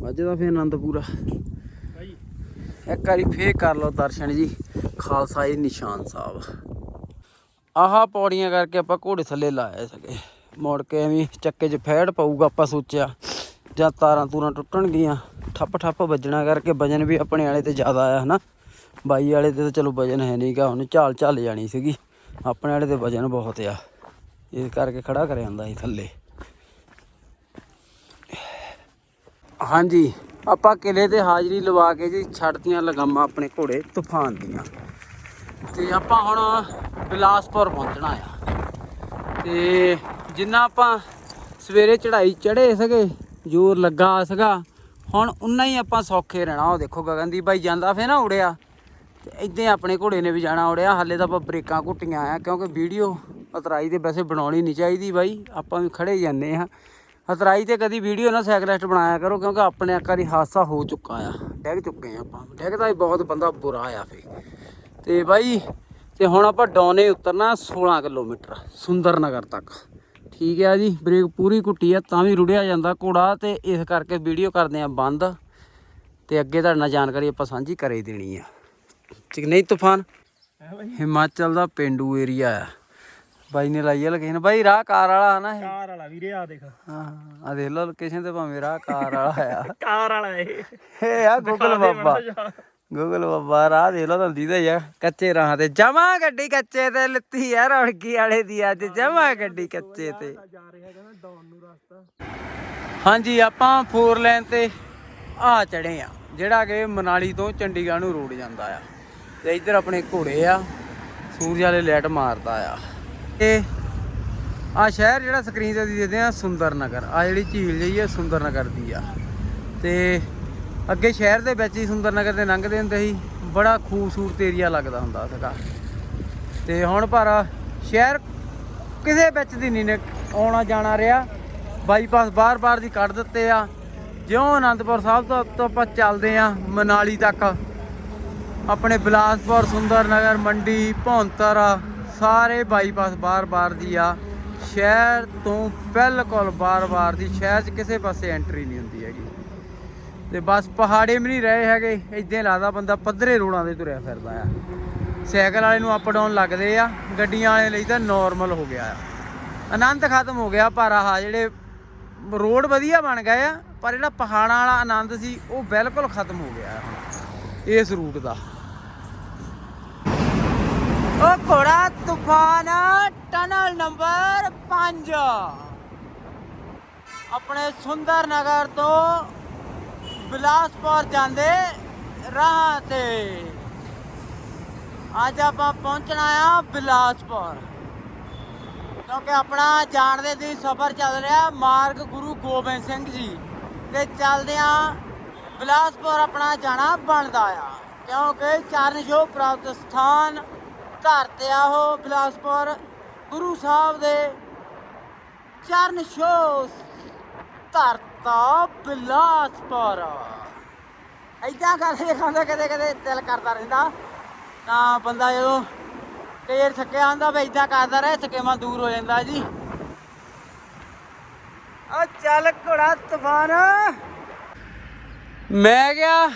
ਵੱਜਦਾ ਫੇਰ ਆਨੰਦ ਪੂਰਾ। ਇੱਕ ਵਾਰੀ ਫੇਰ ਕਰ ਲਓ ਦਰਸ਼ਨ ਜੀ। ਖਾਲਸਾ ਜੀ ਨਿਸ਼ਾਨ ਸਾਹਿਬ। ਆਹ ਪੌੜੀਆਂ ਕਰਕੇ ਆਪਾਂ ਘੋੜੇ ਥੱਲੇ ਲਾਏ ਸਕੇ ਮੁੜ ਕੇ ਐਵੇਂ ਚੱਕੇ 'ਚ ਫੈੜ ਪਾਊਗਾ ਆਪਾਂ ਸੋਚਿਆ। ਜਾਂ ਤਾਰਾਂ ਤੂਰਾਂ ਟੁੱਟਣਗੀਆਂ। ਠੱਪ ਠੱਪ ਵੱਜਣਾ ਕਰਕੇ ਵਜਨ ਵੀ ਆਪਣੇ ਵਾਲੇ ਤੇ ਜ਼ਿਆਦਾ ਆਇਆ ਹਨਾ? ਬਾਈ ਵਾਲੇ ਤੇ ਤਾਂ ਚਲੋ ਵਜਨ ਹੈ ਨਹੀਂਗਾ ਹੁਣ ਝਾਲ ਝੱਲ ਜਾਣੀ ਸੀਗੀ। ਆਪਣੇ ਵਾਲੇ ਤੇ ਵਜਨ ਬਹੁਤ ਆ। ਇਸ ਕਰਕੇ ਖੜਾ ਕਰਿਆ ਜਾਂਦਾ ਸੀ ਥੱਲੇ। ਹਾਂਜੀ, ਆਪਾਂ ਕਿਲੇ ਤੇ ਹਾਜ਼ਰੀ ਲਵਾ ਕੇ ਜੀ ਛੱਡਤੀਆਂ ਲਗਾਮਾਂ ਆਪਣੇ ਘੋੜੇ ਤੂਫਾਨ ਦੀਆਂ। ਤੇ ਆਪਾਂ ਹੁਣ ਬਿਲਾਸਪੁਰ ਪਹੁੰਚਣਾ ਆ। ਤੇ ਜਿੰਨਾ ਆਪਾਂ ਸਵੇਰੇ ਚੜ੍ਹਾਈ ਚੜ੍ਹੇ ਸੀਗੇ, ਜ਼ੋਰ ਲੱਗਾ ਸੀਗਾ ਹੁਣ ਉਨਾ ਹੀ ਆਪਾਂ ਸੌਖੇ ਰਹਿਣਾ, ਉਹ ਦੇਖੋ ਗਗਨਦੀਪ ਭਾਈ ਜਾਂਦਾ ਫੇ ਨਾ ਉੜਿਆ। ਤੇ ਇਦਾਂ ਆਪਣੇ ਘੋੜੇ ਨੇ ਵੀ ਜਾਣਾ ਉੜਿਆ, ਹਾਲੇ ਤਾਂ ਆਪਾਂ ਬ੍ਰੇਕਾਂ ਘੁੱਟੀਆਂ ਆ, ਕਿਉਂਕਿ ਵੀਡੀਓ ਅਤਰਾਈ ਤੇ ਵੈਸੇ ਬਣਾਉਣੀ ਨਹੀਂ ਚਾਹੀਦੀ ਬਾਈ, ਆਪਾਂ ਵੀ ਖੜੇ ਜਾਂਦੇ ਆ ਅਤਰਾਈ ਤੇ ਕਦੀ ਵੀਡੀਓ ਨਾ ਸਾਈਕਲਿਸਟ ਬਣਾਇਆ ਕਰੋ, ਕਿਉਂਕਿ ਆਪਣੇ ਇੱਕ ਵਾਰੀ ਹਾਦਸਾ ਹੋ ਚੁੱਕਾ ਆ, ਡਿੱਗ ਚੁੱਕੇ ਆ ਆਪਾਂ। ਡਿੱਗਦਾ ਹੀ ਬਹੁਤ ਬੰਦਾ ਬੁਰਾ ਆ ਫੇ ਤੇ ਬਾਈ, ਤੇ ਹੁਣ ਆਪਾਂ ਡੌਨੇ ਉਤਰਨਾ 16 ਕਿਲੋਮੀਟਰ ਸੁੰਦਰ ਨਗਰ ਤੱਕ। ਠੀਕ ਹੈ ਜੀ? ਬ੍ਰੇਕ ਪੂਰੀ ਕੁੱਟੀ ਆ ਤਾਂ ਵੀ ਰੁੜਿਆ ਜਾਂਦਾ ਘੋੜਾ ਤੇ ਇਸ ਕਰਕੇ ਵੀਡੀਓ ਕਰਦੇ ਆ ਬੰਦ। ਤੇ ਅੱਗੇ ਤੁਹਾਡੇ ਨਾਲ ਜਾਣਕਾਰੀ ਆਪਾਂ ਸਾਂਝੀ ਕਰੇ ਦੇਣੀ ਆ। ਠੀਕ ਨਹੀਂ ਤੂਫਾਨ? ਹਿਮਾਚਲ ਦਾ ਪਿੰਡੂ ਏਰੀਆ ਆ। ਬਾਈ ਨੇ ਲਾਈ ਆ ਲੋਕੇਸ਼ਨ ਬਾਈ ਰਾਹ ਕਾਰ ਵਾਲਾ ਆ ਨਾ ਇਹ। ਕਾਰ ਵਾਲਾ ਵੀਰੇ ਆ ਦੇਖ। ਹਾਂ ਆ ਦੇਖ ਲਓ ਲੋਕੇਸ਼ਨ ਤੇ ਭਾਵੇਂ ਰਾਹ ਕਾਰ ਵਾਲਾ ਆ। ਕਾਰ ਵਾਲਾ ਇਹ। ਇਹ ਆ ਗੂਗਲ ਬਾਬਾ। ਗੂਗਲ ਬਾਬਾ ਰਾਹ ਦੇਖ ਲਓ ਤੁਹਾਨੂੰ ਦੀਦਾ ਯਾਰ। ਕੱਚੇ ਰਾਹਾਂ ਤੇ। ਜਮਾ ਗੱਡੀ ਕੱਚੇ ਤੇ ਲੱਤੀ ਆ ਰੌਣਕੀ ਵਾਲੇ ਦੀ ਅੱਜ। ਜਮਾ ਗੱਡੀ ਕੱਚੇ ਤੇ। ਹਾਂਜੀ ਆਪਾਂ ਫੋਰ ਲਾਈਨ ਤੇ ਆ ਚੜੇ ਆ ਜਿਹੜਾ ਕਿ ਮਨਾਲੀ ਤੋਂ ਚੰਡੀਗੜ੍ਹ ਨੂੰ ਰੋਡ ਜਾਂਦਾ ਆ। ਤੇ ਇੱਧਰ ਆਪਣੇ ਘੋੜੇ ਆ। ਸੂਰਜ ਵਾਲੇ ਲਾਈਟ ਮਾਰਦਾ ਆ। ਤੇ ਆ ਸ਼ਹਿਰ ਜਿਹੜਾ ਸਕਰੀਨ ਤੇ ਦੇਖਦੇ ਆ ਸੁੰਦਰ ਨਗਰ ਆ ਜਿਹੜੀ ਝੀਲ ਜਿਹੀ ਆ ਸੁੰਦਰ ਨਗਰ ਦੀ ਆ। ਤੇ ਅੱਗੇ ਸ਼ਹਿਰ ਦੇ ਵਿੱਚ ਹੀ ਸੁੰਦਰ ਨਗਰ ਦੇ ਲੰਘਦੇ ਹੁੰਦੇ ਸੀ। ਬੜਾ ਖੂਬਸੂਰਤ ਏਰੀਆ ਲੱਗਦਾ ਹੁੰਦਾ ਸੀਗਾ। ਤੇ ਹੁਣ ਪਰ ਸ਼ਹਿਰ ਕਿਸੇ ਵਿੱਚ ਦੀ ਨਹੀਂ ਆਉਣਾ ਜਾਣਾ ਰਿਹਾ। ਬਾਈਪਾਸ ਬਾਰ-ਬਾਰ ਦੀ ਕੱਢ ਦਿੱਤੇ ਆ। ਜਿਉਂ ਆਨੰਦਪੁਰ ਸਾਹਿਬ ਤੋਂ ਤੋਂ ਆਪਾਂ ਚੱਲਦੇ ਆ ਮਨਾਲੀ ਤੱਕ। ਆਪਣੇ ਬਿਲਾਸਪੁਰ ਸੁੰਦਰ ਨਗਰ ਮੰਡੀ, ਭੌਂਤਰ ਸਾਰੇ ਬਾਈਪਾਸ ਬਾਰ-ਬਾਰ ਦੀ ਆ। ਸ਼ਹਿਰ ਤੋਂ ਬਿਲਕੁਲ ਬਾਰ-ਬਾਰ ਦੀ। ਸ਼ਹਿਰ 'ਚ ਕਿਸੇ ਪਾਸੇ ਐਂਟਰੀ ਨਹੀਂ ਹੁੰਦੀ। ਤੇ ਬਸ ਪਹਾੜੇ ਵੀ ਨਹੀਂ ਰਹੇ ਹੈਗੇ ਇਦਾਂ ਲੱਗਦਾ ਬੰਦਾ ਪੱਧਰੇ ਰੋਡਾਂ ਦੇ ਤੁਰਿਆ ਫਿਰਦਾ ਆ। ਸਾਈਕਲ ਵਾਲੇ ਨੂੰ ਅਪ ਡਾਊਨ ਲੱਗਦੇ ਆ, ਗੱਡੀਆਂ ਵਾਲੇ ਲਈ ਤਾਂ ਨਾਰਮਲ ਹੋ ਗਿਆ ਆ। ਆਨੰਦ ਖਤਮ ਹੋ ਗਿਆ ਪਰ ਆਹ ਜਿਹੜੇ ਰੋਡ ਵਧੀਆ ਬਣ ਗਏ ਆ, ਪਰ ਜਿਹੜਾ ਪਹਾੜਾਂ ਵਾਲਾ ਆਨੰਦ ਸੀ, ਉਹ ਬਿਲਕੁਲ ਖਤਮ ਹੋ ਗਿਆ ਹੁਣ, ਇਸ ਰੂਟ ਦਾ। ਉਹ ਘੋੜਾ ਤੂਫਾਨ ਟਨਲ ਨੰਬਰ 5 ਆਪਣੇ ਸੁੰਦਰ ਨਗਰ ਤੋਂ ਬਿਲਾਸਪੁਰ ਜਾਂਦੇ ਰਾਹ ਤੇ। ਅੱਜ ਆਪਾਂ ਪਹੁੰਚਣਾ ਆ ਬਿਲਾਸਪੁਰ। ਕਿਉਂਕਿ ਆਪਣਾ ਜਾਣ ਦੇ ਦੀ ਸਫ਼ਰ ਚੱਲ ਰਿਹਾ ਮਾਰਗ ਗੁਰੂ ਗੋਬਿੰਦ ਸਿੰਘ ਜੀ। ਤੇ ਚੱਲਦੇ ਆ ਬਿਲਾਸਪੁਰ ਆਪਣਾ ਜਾਣਾ ਬਣਦਾ ਆ। ਕਿਉਂਕਿ ਚਰਨ ਛੋਹ ਪ੍ਰਾਪਤ ਸਥਾਨ ਘਰ ਤੇ ਆ ਉਹ ਬਿਲਾਸਪੁਰ। ਗੁਰੂ ਸਾਹਿਬ ਦੇ ਚਰਨ ਛੋਹ ਧਰਤਾ ਬਿਲਾਸਪੁਰ। ਐਦਾਂ ਕਰਦੇ ਖਾਂਦਾ ਕਦੇ ਕਦੇ ਦਿਲ ਕਰਦਾ ਰਹਿੰਦਾ। ਤਾਂ ਬੰਦਾ ਜਦੋਂ ਕਈ ਥੱਕਿਆ ਆਂਦਾ ਵੀ ਇਦਾਂ ਕਰਦਾ ਰਹੇ, ਥਕੇਵਾਂ ਦੂਰ ਹੋ ਜਾਂਦਾ ਜੀ। ਆ ਚੱਲ ਘੋੜਾ ਤੂਫਾਨ। ਮੈਂ ਗਿਆ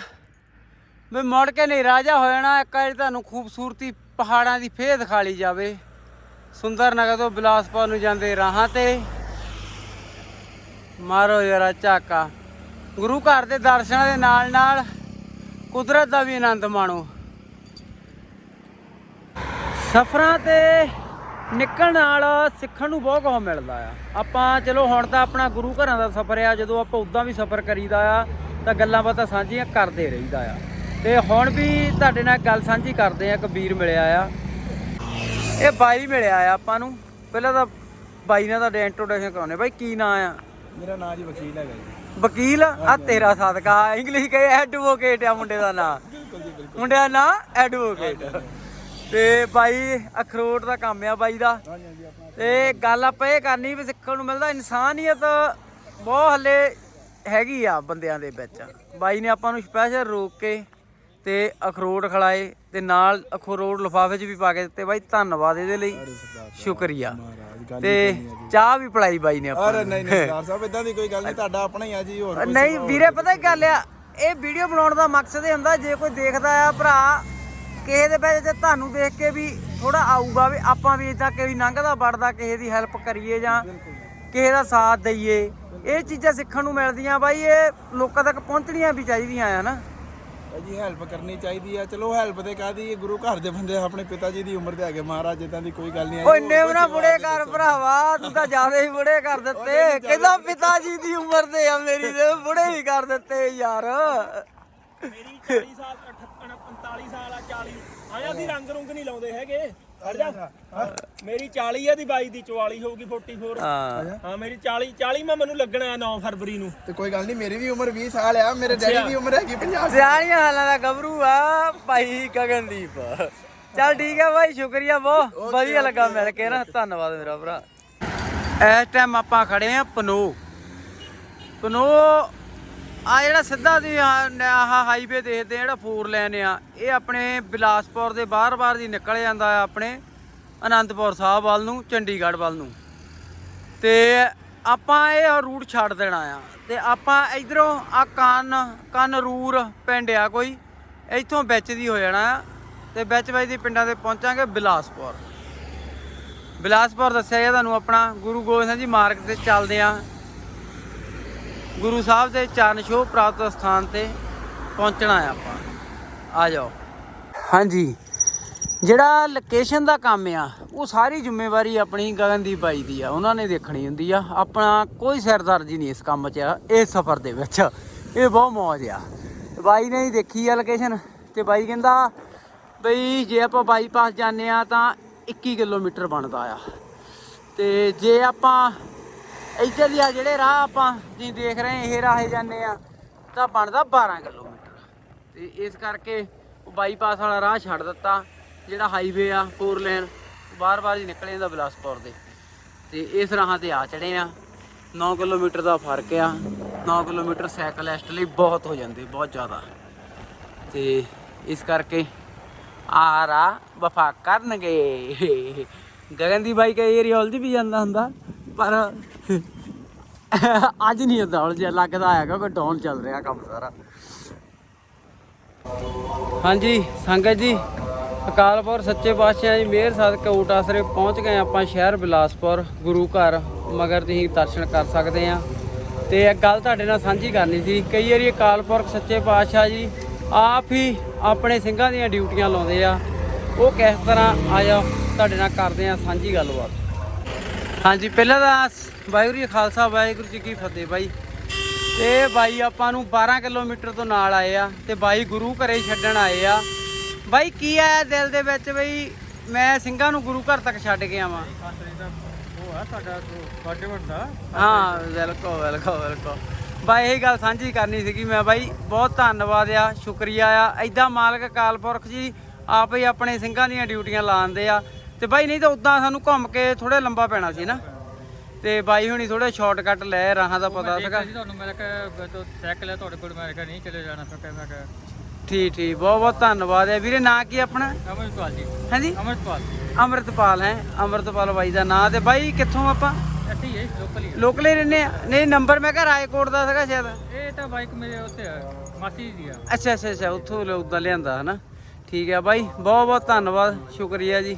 ਵੀ ਮੁੜ ਕੇ ਨਹੀਂ ਰਾਜਾ ਹੋ ਜਾਣਾ, ਇੱਕ ਵਾਰੀ ਤੁਹਾਨੂੰ ਖੂਬਸੂਰਤੀ ਪਹਾੜਾਂ ਦੀ ਫੇਰ ਦਿਖਾ ਲਈ ਜਾਵੇ। ਸੁੰਦਰ ਨਗਰ ਤੋਂ ਬਿਲਾਸਪੁਰ ਨੂੰ ਜਾਂਦੇ ਰਾਹਾਂ ਤੇ। ਮਾਰੋ ਯਾਰਾ ਝਾਕਾ। ਗੁਰੂ ਘਰ ਦੇ ਦਰਸ਼ਨਾਂ ਦੇ ਨਾਲ ਨਾਲ ਕੁਦਰਤ ਦਾ ਵੀ ਆਨੰਦ ਮਾਣੋ। ਸਫ਼ਰਾਂ ਤੇ ਨਿਕਲਣ ਨਾਲ ਸਿੱਖਣ ਨੂੰ ਬਹੁਤ ਕੁਝ ਮਿਲਦਾ ਆ। ਆਪਾਂ ਚਲੋ ਹੁਣ ਤਾਂ ਆਪਣਾ ਗੁਰੂ ਘਰਾਂ ਦਾ ਸਫ਼ਰ ਆ, ਜਦੋਂ ਆਪਾਂ ਉਦਾਂ ਵੀ ਸਫ਼ਰ ਕਰੀਦਾ ਆ, ਤਾਂ ਗੱਲਾਂ ਬਾਤਾਂ ਸਾਂਝੀਆਂ ਕਰਦੇ ਰਹੀਦਾ ਆ। ਤੇ ਹੁਣ ਵੀ ਤੁਹਾਡੇ ਨਾਲ ਗੱਲ ਸਾਂਝੀ ਕਰਦੇ ਆ ਕਬੀਰ ਮਿਲਿਆ ਆ। ਇਹ ਬਾਈ ਮਿਲਿਆ ਆ ਆਪਾਂ ਨੂੰ। ਪਹਿਲਾਂ ਤਾਂ ਬਾਈ ਨਾਲ ਤੁਹਾਡੇ ਇੰਟਰੋਡਕਸ਼ਨ ਕਰਾਉਣੇ ਬਾਈ, ਕੀ ਨਾਂ ਆ? ਮੇਰਾ ਨਾਂ ਜੀ ਵਕੀਲ ਹੈਗਾ ਜੀ। ਵਕੀਲ ਆ ਤੇਰਾ ਸਦਕਾ। ਇੰਗਲਿਸ਼ ਕਹੇ ਐਡਵੋਕੇਟ ਆ ਮੁੰਡੇ ਦਾ ਨਾਂ। ਬਿਲਕੁਲ ਜੀ ਬਿਲਕੁਲ। ਮੁੰਡੇ ਦਾ ਨਾਂ ਐਡਵੋਕੇਟ ਤੇ ਬਾਈ ਅਖਰੋਟ ਦਾ ਕੰਮ ਆ ਬਾਈ ਦਾ। ਹਾਂਜੀ ਹਾਂਜੀ ਆਪਣਾ ਤੇ ਗੱਲ ਆਪਾਂ ਇਹ ਕਰਨੀ ਵੀ ਸਿੱਖਣ ਨੂੰ ਮਿਲਦਾ ਇਨਸਾਨੀਅਤ ਬਹੁਤ ਹੱਲੇ ਹੈਗੀ ਆ ਬੰਦਿਆਂ ਦੇ ਵਿੱਚ। ਬਾਈ ਨੇ ਆਪਾਂ ਨੂੰ ਸਪੈਸ਼ਲ ਰੋਕ ਕੇ ਤੇ ਅਖਰੋਟ ਖਿਲਾਏ ਤੇ ਨਾਲ ਅਖਰੋਟ ਲਿਫਾਫੇ 'ਚ ਵੀ ਪਾ ਕੇ ਦਿੱਤੇ। ਬਾਈ ਧੰਨਵਾਦ ਇਹਦੇ ਲਈ। ਸ਼ੁਕਰੀਆ। ਤੇ ਚਾਹ ਵੀ ਪਿਲਾਈ ਬਾਈ ਨੇ ਆਪਾਂ ਅਰੇ ਨਹੀਂ ਨਹੀਂ ਸਰਦਾਰ ਸਾਹਿਬ ਇਦਾਂ ਦੀ ਕੋਈ ਗੱਲ ਨਹੀਂ ਤੁਹਾਡਾ ਆਪਣਾ ਹੀ ਆ ਜੀ ਹੋਰ ਨਹੀਂ ਵੀਰੇ ਪਤਾ ਕੀ ਗੱਲ ਆ? ਇਹ ਵੀਡੀਓ ਬਣਾਉਣ ਦਾ ਮਕਸਦ ਇਹ ਹੁੰਦਾ ਜੇ ਕੋਈ ਦੇਖਦਾ ਆ ਭਰਾ ਕਿਸੇ ਦੇ ਵਿੱਚ ਤੇ ਤੁਹਾਨੂੰ ਦੇਖ ਕੇ ਵੀ ਥੋੜਾ ਆਊਗਾ ਵੀ ਆਪਾਂ ਵੀ ਇਦਾਂ ਕੋਈ ਲੰਘਦਾ ਵੜਦਾ ਕਿਸੇ ਦੀ ਹੈਲਪ ਕਰੀਏ ਜਾਂ ਕਿਸੇ ਦਾ ਸਾਥ ਦਈਏ। ਇਹ ਚੀਜ਼ਾਂ ਸਿੱਖਣ ਨੂੰ ਮਿਲਦੀਆਂ ਬਾਈ ਇਹ ਲੋਕਾਂ ਤੱਕ ਪਹੁੰਚਣੀਆਂ ਵੀ ਚਾਹੀਦੀਆਂ ਆ ਨਾ ਜੀ ਹੈਲਪ ਕਰਨੀ ਚਾਹੀਦੀ ਆ। ਚਲੋ ਹੈਲਪ ਤੇ ਕਾਦੀ ਗੁਰੂ ਘਰ ਦੇ ਬੰਦੇ ਆਪਣੇ ਪਿਤਾ ਜੀ ਦੀ ਉਮਰ ਦੇ ਹੈਗੇ। ਮਹਾਰਾਜ ਇਦਾਂ ਦੀ ਕੋਈ ਗੱਲ ਨਹੀਂ ਓਏ ਨੇਵਨਾ ਬੁੜੇ ਕਰ ਭਰਾਵਾ ਤੂੰ ਤਾਂ ਜ਼ਿਆਦਾ ਹੀ ਬੁੜੇ ਕਰ ਦਿੱਤੇ। ਕਹਿੰਦਾ ਪਿਤਾ ਜੀ ਦੀ ਉਮਰ ਦੇ ਆ ਮੇਰੀ ਦੇ ਬੁੜੇ ਹੀ ਕਰ ਦਿੱਤੇ ਯਾਰ। ਮੇਰੀ 40 ਸਾਲ 58 45 ਸਾਲ ਆ 40 ਆਇਆ ਦੀ ਰੰਗ ਰੁੰਗ ਨਹੀਂ ਲਾਉਂਦੇ ਹੈਗੇ। ਹਟ ਜਾ। ਮੇਰੀ 40 ਆ ਦੀ 22 ਦੀ 44 ਹੋਊਗੀ 44 ਹਾਂ। ਹਾਂ ਮੇਰੀ 40 40 ਮੈਂ ਮੈਨੂੰ ਲੱਗਣਾ 9 ਫਰਵਰੀ ਨੂੰ। ਤੇ ਕੋਈ ਗੱਲ ਨਹੀਂ ਮੇਰੀ ਵੀ ਉਮਰ 20 ਸਾਲ ਆ ਮੇਰੇ ਡੈਡੀ ਦੀ ਉਮਰ ਹੈਗੀ 50 ਸਿਆਣੀਆਂ ਹਾਲਾਂ ਦਾ ਗੱਭਰੂ ਆ ਭਾਈ ਗਗਨਦੀਪ। ਚੱਲ ਠੀਕ ਹੈ ਭਾਈ ਸ਼ੁਕਰੀਆ ਬਹੁਤ। ਵਧੀਆ ਲੱਗਾ ਮਿਲ ਕੇ ਨਾ ਧੰਨਵਾਦ ਮੇਰਾ ਭਰਾ। ਇਸ ਟਾਈਮ ਆਪਾਂ ਖੜੇ ਆ ਪਨੋ। ਪਨੋ ਆ ਜਿਹੜਾ ਸਿੱਧਾ ਦੀ ਆਹ ਹਾਈਵੇ ਦੇਖਦੇ ਆ, ਜਿਹੜਾ ਫੋਰ ਲੈਨ ਆ, ਇਹ ਆਪਣੇ ਬਿਲਾਸਪੁਰ ਦੇ ਬਾਹਰ-ਬਾਹਰ ਦੀ ਨਿਕਲ ਜਾਂਦਾ ਆ ਆਪਣੇ ਅਨੰਦਪੁਰ ਸਾਹਿਬ ਵੱਲ ਨੂੰ, ਚੰਡੀਗੜ੍ਹ ਵੱਲ ਨੂੰ। ਤੇ ਆਪਾਂ ਇਹ ਰੂਟ ਛੱਡ ਦੇਣਾ ਆ। ਤੇ ਆਪਾਂ ਇਧਰੋਂ ਆ ਕੰਨ ਕੰਨਰੂਰ ਪਿੰਡ ਆ ਕੋਈ, ਇੱਥੋਂ ਵਿੱਚ ਦੀ ਹੋ ਜਾਣਾ ਆ। ਤੇ ਵਿੱਚ ਵਿੱਚ ਦੀ ਪਿੰਡਾਂ ਤੇ ਪਹੁੰਚਾਂਗੇ ਬਿਲਾਸਪੁਰ। ਬਿਲਾਸਪੁਰ ਦੱਸਿਆ ਗਿਆ ਤੁਹਾਨੂੰ ਆਪਣਾ, ਗੁਰੂ ਗੋਬਿੰਦ ਸਿੰਘ ਜੀ ਮਾਰਗ ਤੇ ਚੱਲਦੇ ਆ। ਗੁਰੂ ਸਾਹਿਬ ਦੇ ਚਰਨ ਛੋਹ ਪ੍ਰਾਪਤ ਸਥਾਨ ਤੇ ਪਹੁੰਚਣਾ ਆ ਆਪਾਂ। ਆ ਜਾਓ। ਹਾਂਜੀ। ਜਿਹੜਾ ਲੋਕੇਸ਼ਨ ਦਾ ਕੰਮ ਆ, ਉਹ ਸਾਰੀ ਜ਼ਿੰਮੇਵਾਰੀ ਆਪਣੀ ਗਗਨਦੀਪ ਬਾਈ ਦੀ ਆ। ਉਹਨਾਂ ਨੇ ਦੇਖਣੀ ਹੁੰਦੀ ਆ। ਆਪਣਾ ਕੋਈ ਸਿਰਦਰਦੀ ਨਹੀਂ ਇਸ ਕੰਮ 'ਚ, ਇਸ ਸਫ਼ਰ ਦੇ ਵਿੱਚ। ਇਹ ਬਹੁਤ ਮੌਜ ਆ। ਬਾਈ ਨੇ ਹੀ ਦੇਖੀ ਆ ਲੋਕੇਸ਼ਨ ਤੇ ਬਾਈ ਕਹਿੰਦਾ ਬਈ, ਜੇ ਆਪਾਂ ਬਾਈਪਾਸ ਜਾਂਦੇ ਆ ਤਾਂ 21 ਕਿਲੋਮੀਟਰ ਬਣਦਾ ਆ। ਤੇ ਜੇ ਆਪਾਂ ਇੱਧਰ ਦੀ ਆ ਜਿਹੜੇ ਰਾਹ ਆਪਾਂ ਜੀ ਦੇਖ ਰਹੇ ਇਹ ਰਾਹੇ ਜਾਂਦੇ ਆ, ਤਾਂ ਬਣਦਾ 12 ਕਿਲੋਮੀਟਰ। ਤੇ ਇਸ ਕਰਕੇ ਉਹ ਬਾਈਪਾਸ ਵਾਲਾ ਰਾਹ ਛੱਡ ਦਿੱਤਾ, ਜਿਹੜਾ ਹਾਈਵੇ ਆ ਫੋਰ ਲੇਨ ਬਾਰ-ਬਾਰ ਹੀ ਨਿਕਲੇ ਜਾਂਦਾ ਬਿਲਾਸਪੁਰ ਦੇ। ਤੇ ਇਸ ਰਾਹਾਂ ਤੇ ਆ ਚੜੇ ਆ। 9 ਕਿਲੋਮੀਟਰ ਦਾ ਫ਼ਰਕ ਆ। 9 ਕਿਲੋਮੀਟਰ ਸਾਈਕਲਿਸਟ ਲਈ ਬਹੁਤ ਹੋ ਜਾਂਦੇ, ਬਹੁਤ ਜ਼ਿਆਦਾ। ਤੇ ਇਸ ਕਰਕੇ ਆ ਰਾ ਵਫਾ ਕਰਨਗੇ। ਗਗਨ ਦੀ ਬਾਈ ਕਈ ਏਰੀਆ ਹੌਲਦੀ ਵੀ ਜਾਂਦਾ ਹੁੰਦਾ। ਪਰ ਅੱਜ ਨਹੀਂ ਹੁੰਦਾ ਹੌਲ ਜਿਹਾ ਲੱਗਦਾ ਹੈਗਾ ਕਿ ਡਾਊਨ ਚੱਲ ਰਿਹਾ ਕੰਮ ਸਾਰਾ। ਹਾਂਜੀ, ਸੰਗਤ ਜੀ ਅਕਾਲਪੁਰ ਸੱਚੇ ਪਾਤਸ਼ਾਹ ਜੀ ਮੇਰ ਸਦਕਾ ਊਟ ਆਸਰੇ ਪਹੁੰਚ ਗਏ ਆਪਾਂ ਸ਼ਹਿਰ ਬਿਲਾਸਪੁਰ, ਗੁਰੂ ਘਰ, ਮਗਰ ਤੁਸੀਂ ਦਰਸ਼ਨ ਕਰ ਸਕਦੇ ਆ ਤੇ ਇੱਕ ਗੱਲ ਤੁਹਾਡੇ ਨਾਲ ਸਾਂਝੀ ਕਰਨੀ ਸੀ, ਕਈ ਵਾਰੀ ਅਕਾਲਪੁਰਖ ਸੱਚੇ ਪਾਤਸ਼ਾਹ ਜੀ ਆਪ ਹੀ ਆਪਣੇ ਸਿੰਘਾਂ ਦੀਆਂ ਡਿਊਟੀਆਂ ਲਾਉਂਦੇ ਆ। ਉਹ ਕਿਸ ਤਰ੍ਹਾਂ ਆਇਆ, ਤੁਹਾਡੇ ਨਾਲ ਕਰਦੇ ਆ ਸਾਂਝੀ ਗੱਲਬਾਤ। ਹਾਂਜੀ, ਪਹਿਲਾਂ ਤਾਂ ਵਾਹਿਗੁਰੂ ਜੀ ਖਾਲਸਾ, ਵਾਹਿਗੁਰੂ ਜੀ ਕੀ ਫਤਿਹ ਬਾਈ। ਤੇ ਬਾਈ, ਆਪਾਂ ਨੂੰ 12 ਕਿਲੋਮੀਟਰ ਤੋਂ ਨਾਲ ਆਏ ਆ ਤੇ ਬਾਈ ਗੁਰੂ ਘਰੇ ਛੱਡਣ ਆਏ ਆ। ਬਾਈ, ਕੀ ਆਇਆ ਦਿਲ ਦੇ ਵਿੱਚ ਬਈ? ਮੈਂ ਸਿੰਘਾਂ ਨੂੰ ਗੁਰੂ ਘਰ ਤੱਕ ਛੱਡ ਕੇ ਆਵਾਂ। ਹਾਂ ਵੈਲਕਮ ਵੈਲਕਮ ਵੈਲਕਮ ਬਾਈ, ਇਹ ਗੱਲ ਸਾਂਝੀ ਕਰਨੀ ਸੀਗੀ ਮੈਂ ਬਾਈ। ਬਹੁਤ ਧੰਨਵਾਦ ਆ, ਸ਼ੁਕਰੀਆ ਆ। ਐਦਾਂ ਮਾਲਕ ਕਾਲਪੁਰਖ ਜੀ, ਆਪ ਹੀ ਆਪਣੇ ਸਿੰਘਾਂ ਦੀਆਂ ਡਿਊਟੀਆਂ ਲਾਉਂਦੇ ਆ। ਤੇ ਬਾਈ ਨਹੀਂ ਤਾਂ ਉਦਾਂ ਸਾਨੂੰ ਘੁੰਮ ਕੇ ਥੋੜਾ ਲੰਬਾ ਪੈਣਾ ਸੀ ਨਾ। ਤੇ ਬਾਈ ਹੁਣੀ ਥੋੜੇ ਸ਼ਾਰਟਕਟ ਲੈ ਰਾਹਾਂ ਦਾ ਪਤਾ ਸੀਗਾ। ਤੁਹਾਨੂੰ ਮੈਂ ਕਿਹਾ ਤੋ ਸਾਈਕਲ ਹੈ ਤੁਹਾਡੇ ਕੋਲ ਮੈਂ ਕਿਹਾ ਨਹੀਂ ਚਲੇ ਜਾਣਾ ਫਿਰ ਮੈਂ ਕਿਹਾ ਠੀਕ ਠੀਕ ਬਹੁਤ ਬਹੁਤ ਧੰਨਵਾਦ ਹੈ। ਵੀਰੇ ਨਾਂ ਕੀ ਆਪਣਾ? ਅਮਰਪਾਲ ਜੀ। ਹਾਂਜੀ? ਅਮਰਪਾਲ ਅਮਰਤਪਾਲ ਹੈ ਅਮਰਤਪਾਲ ਬਾਈ ਦਾ ਨਾਂ। ਤੇ ਬਾਈ ਕਿੱਥੋਂ ਆਪਾਂ? ਇੱਥੇ ਹੀ ਹੈ ਲੋਕਲ ਹੀ ਲੋਕਲੇ ਰਹਿੰਦੇ ਆ? ਨਹੀਂ ਨੰਬਰ ਮੈਂ ਕਿਹਾ ਰਾਏਕੋਟ ਦਾ ਸੀਗਾ ਸ਼ਾਇਦ। ਇਹ ਤਾਂ ਬਾਈਕ ਮੇਰੇ ਉੱਤੇ ਮਾਸੀ ਦੀ ਆ। ਅੱਛਾ ਅੱਛਾ ਅੱਛਾ ਉੱਥੋਂ ਉਦਾਂ ਲਿਆਂਦਾ ਹਨਾ। ਠੀਕ ਹੈ ਬਾਈ ਬਹੁਤ ਬਹੁਤ ਧੰਨਵਾਦ ਸ਼ੁਕਰੀਆ ਜੀ।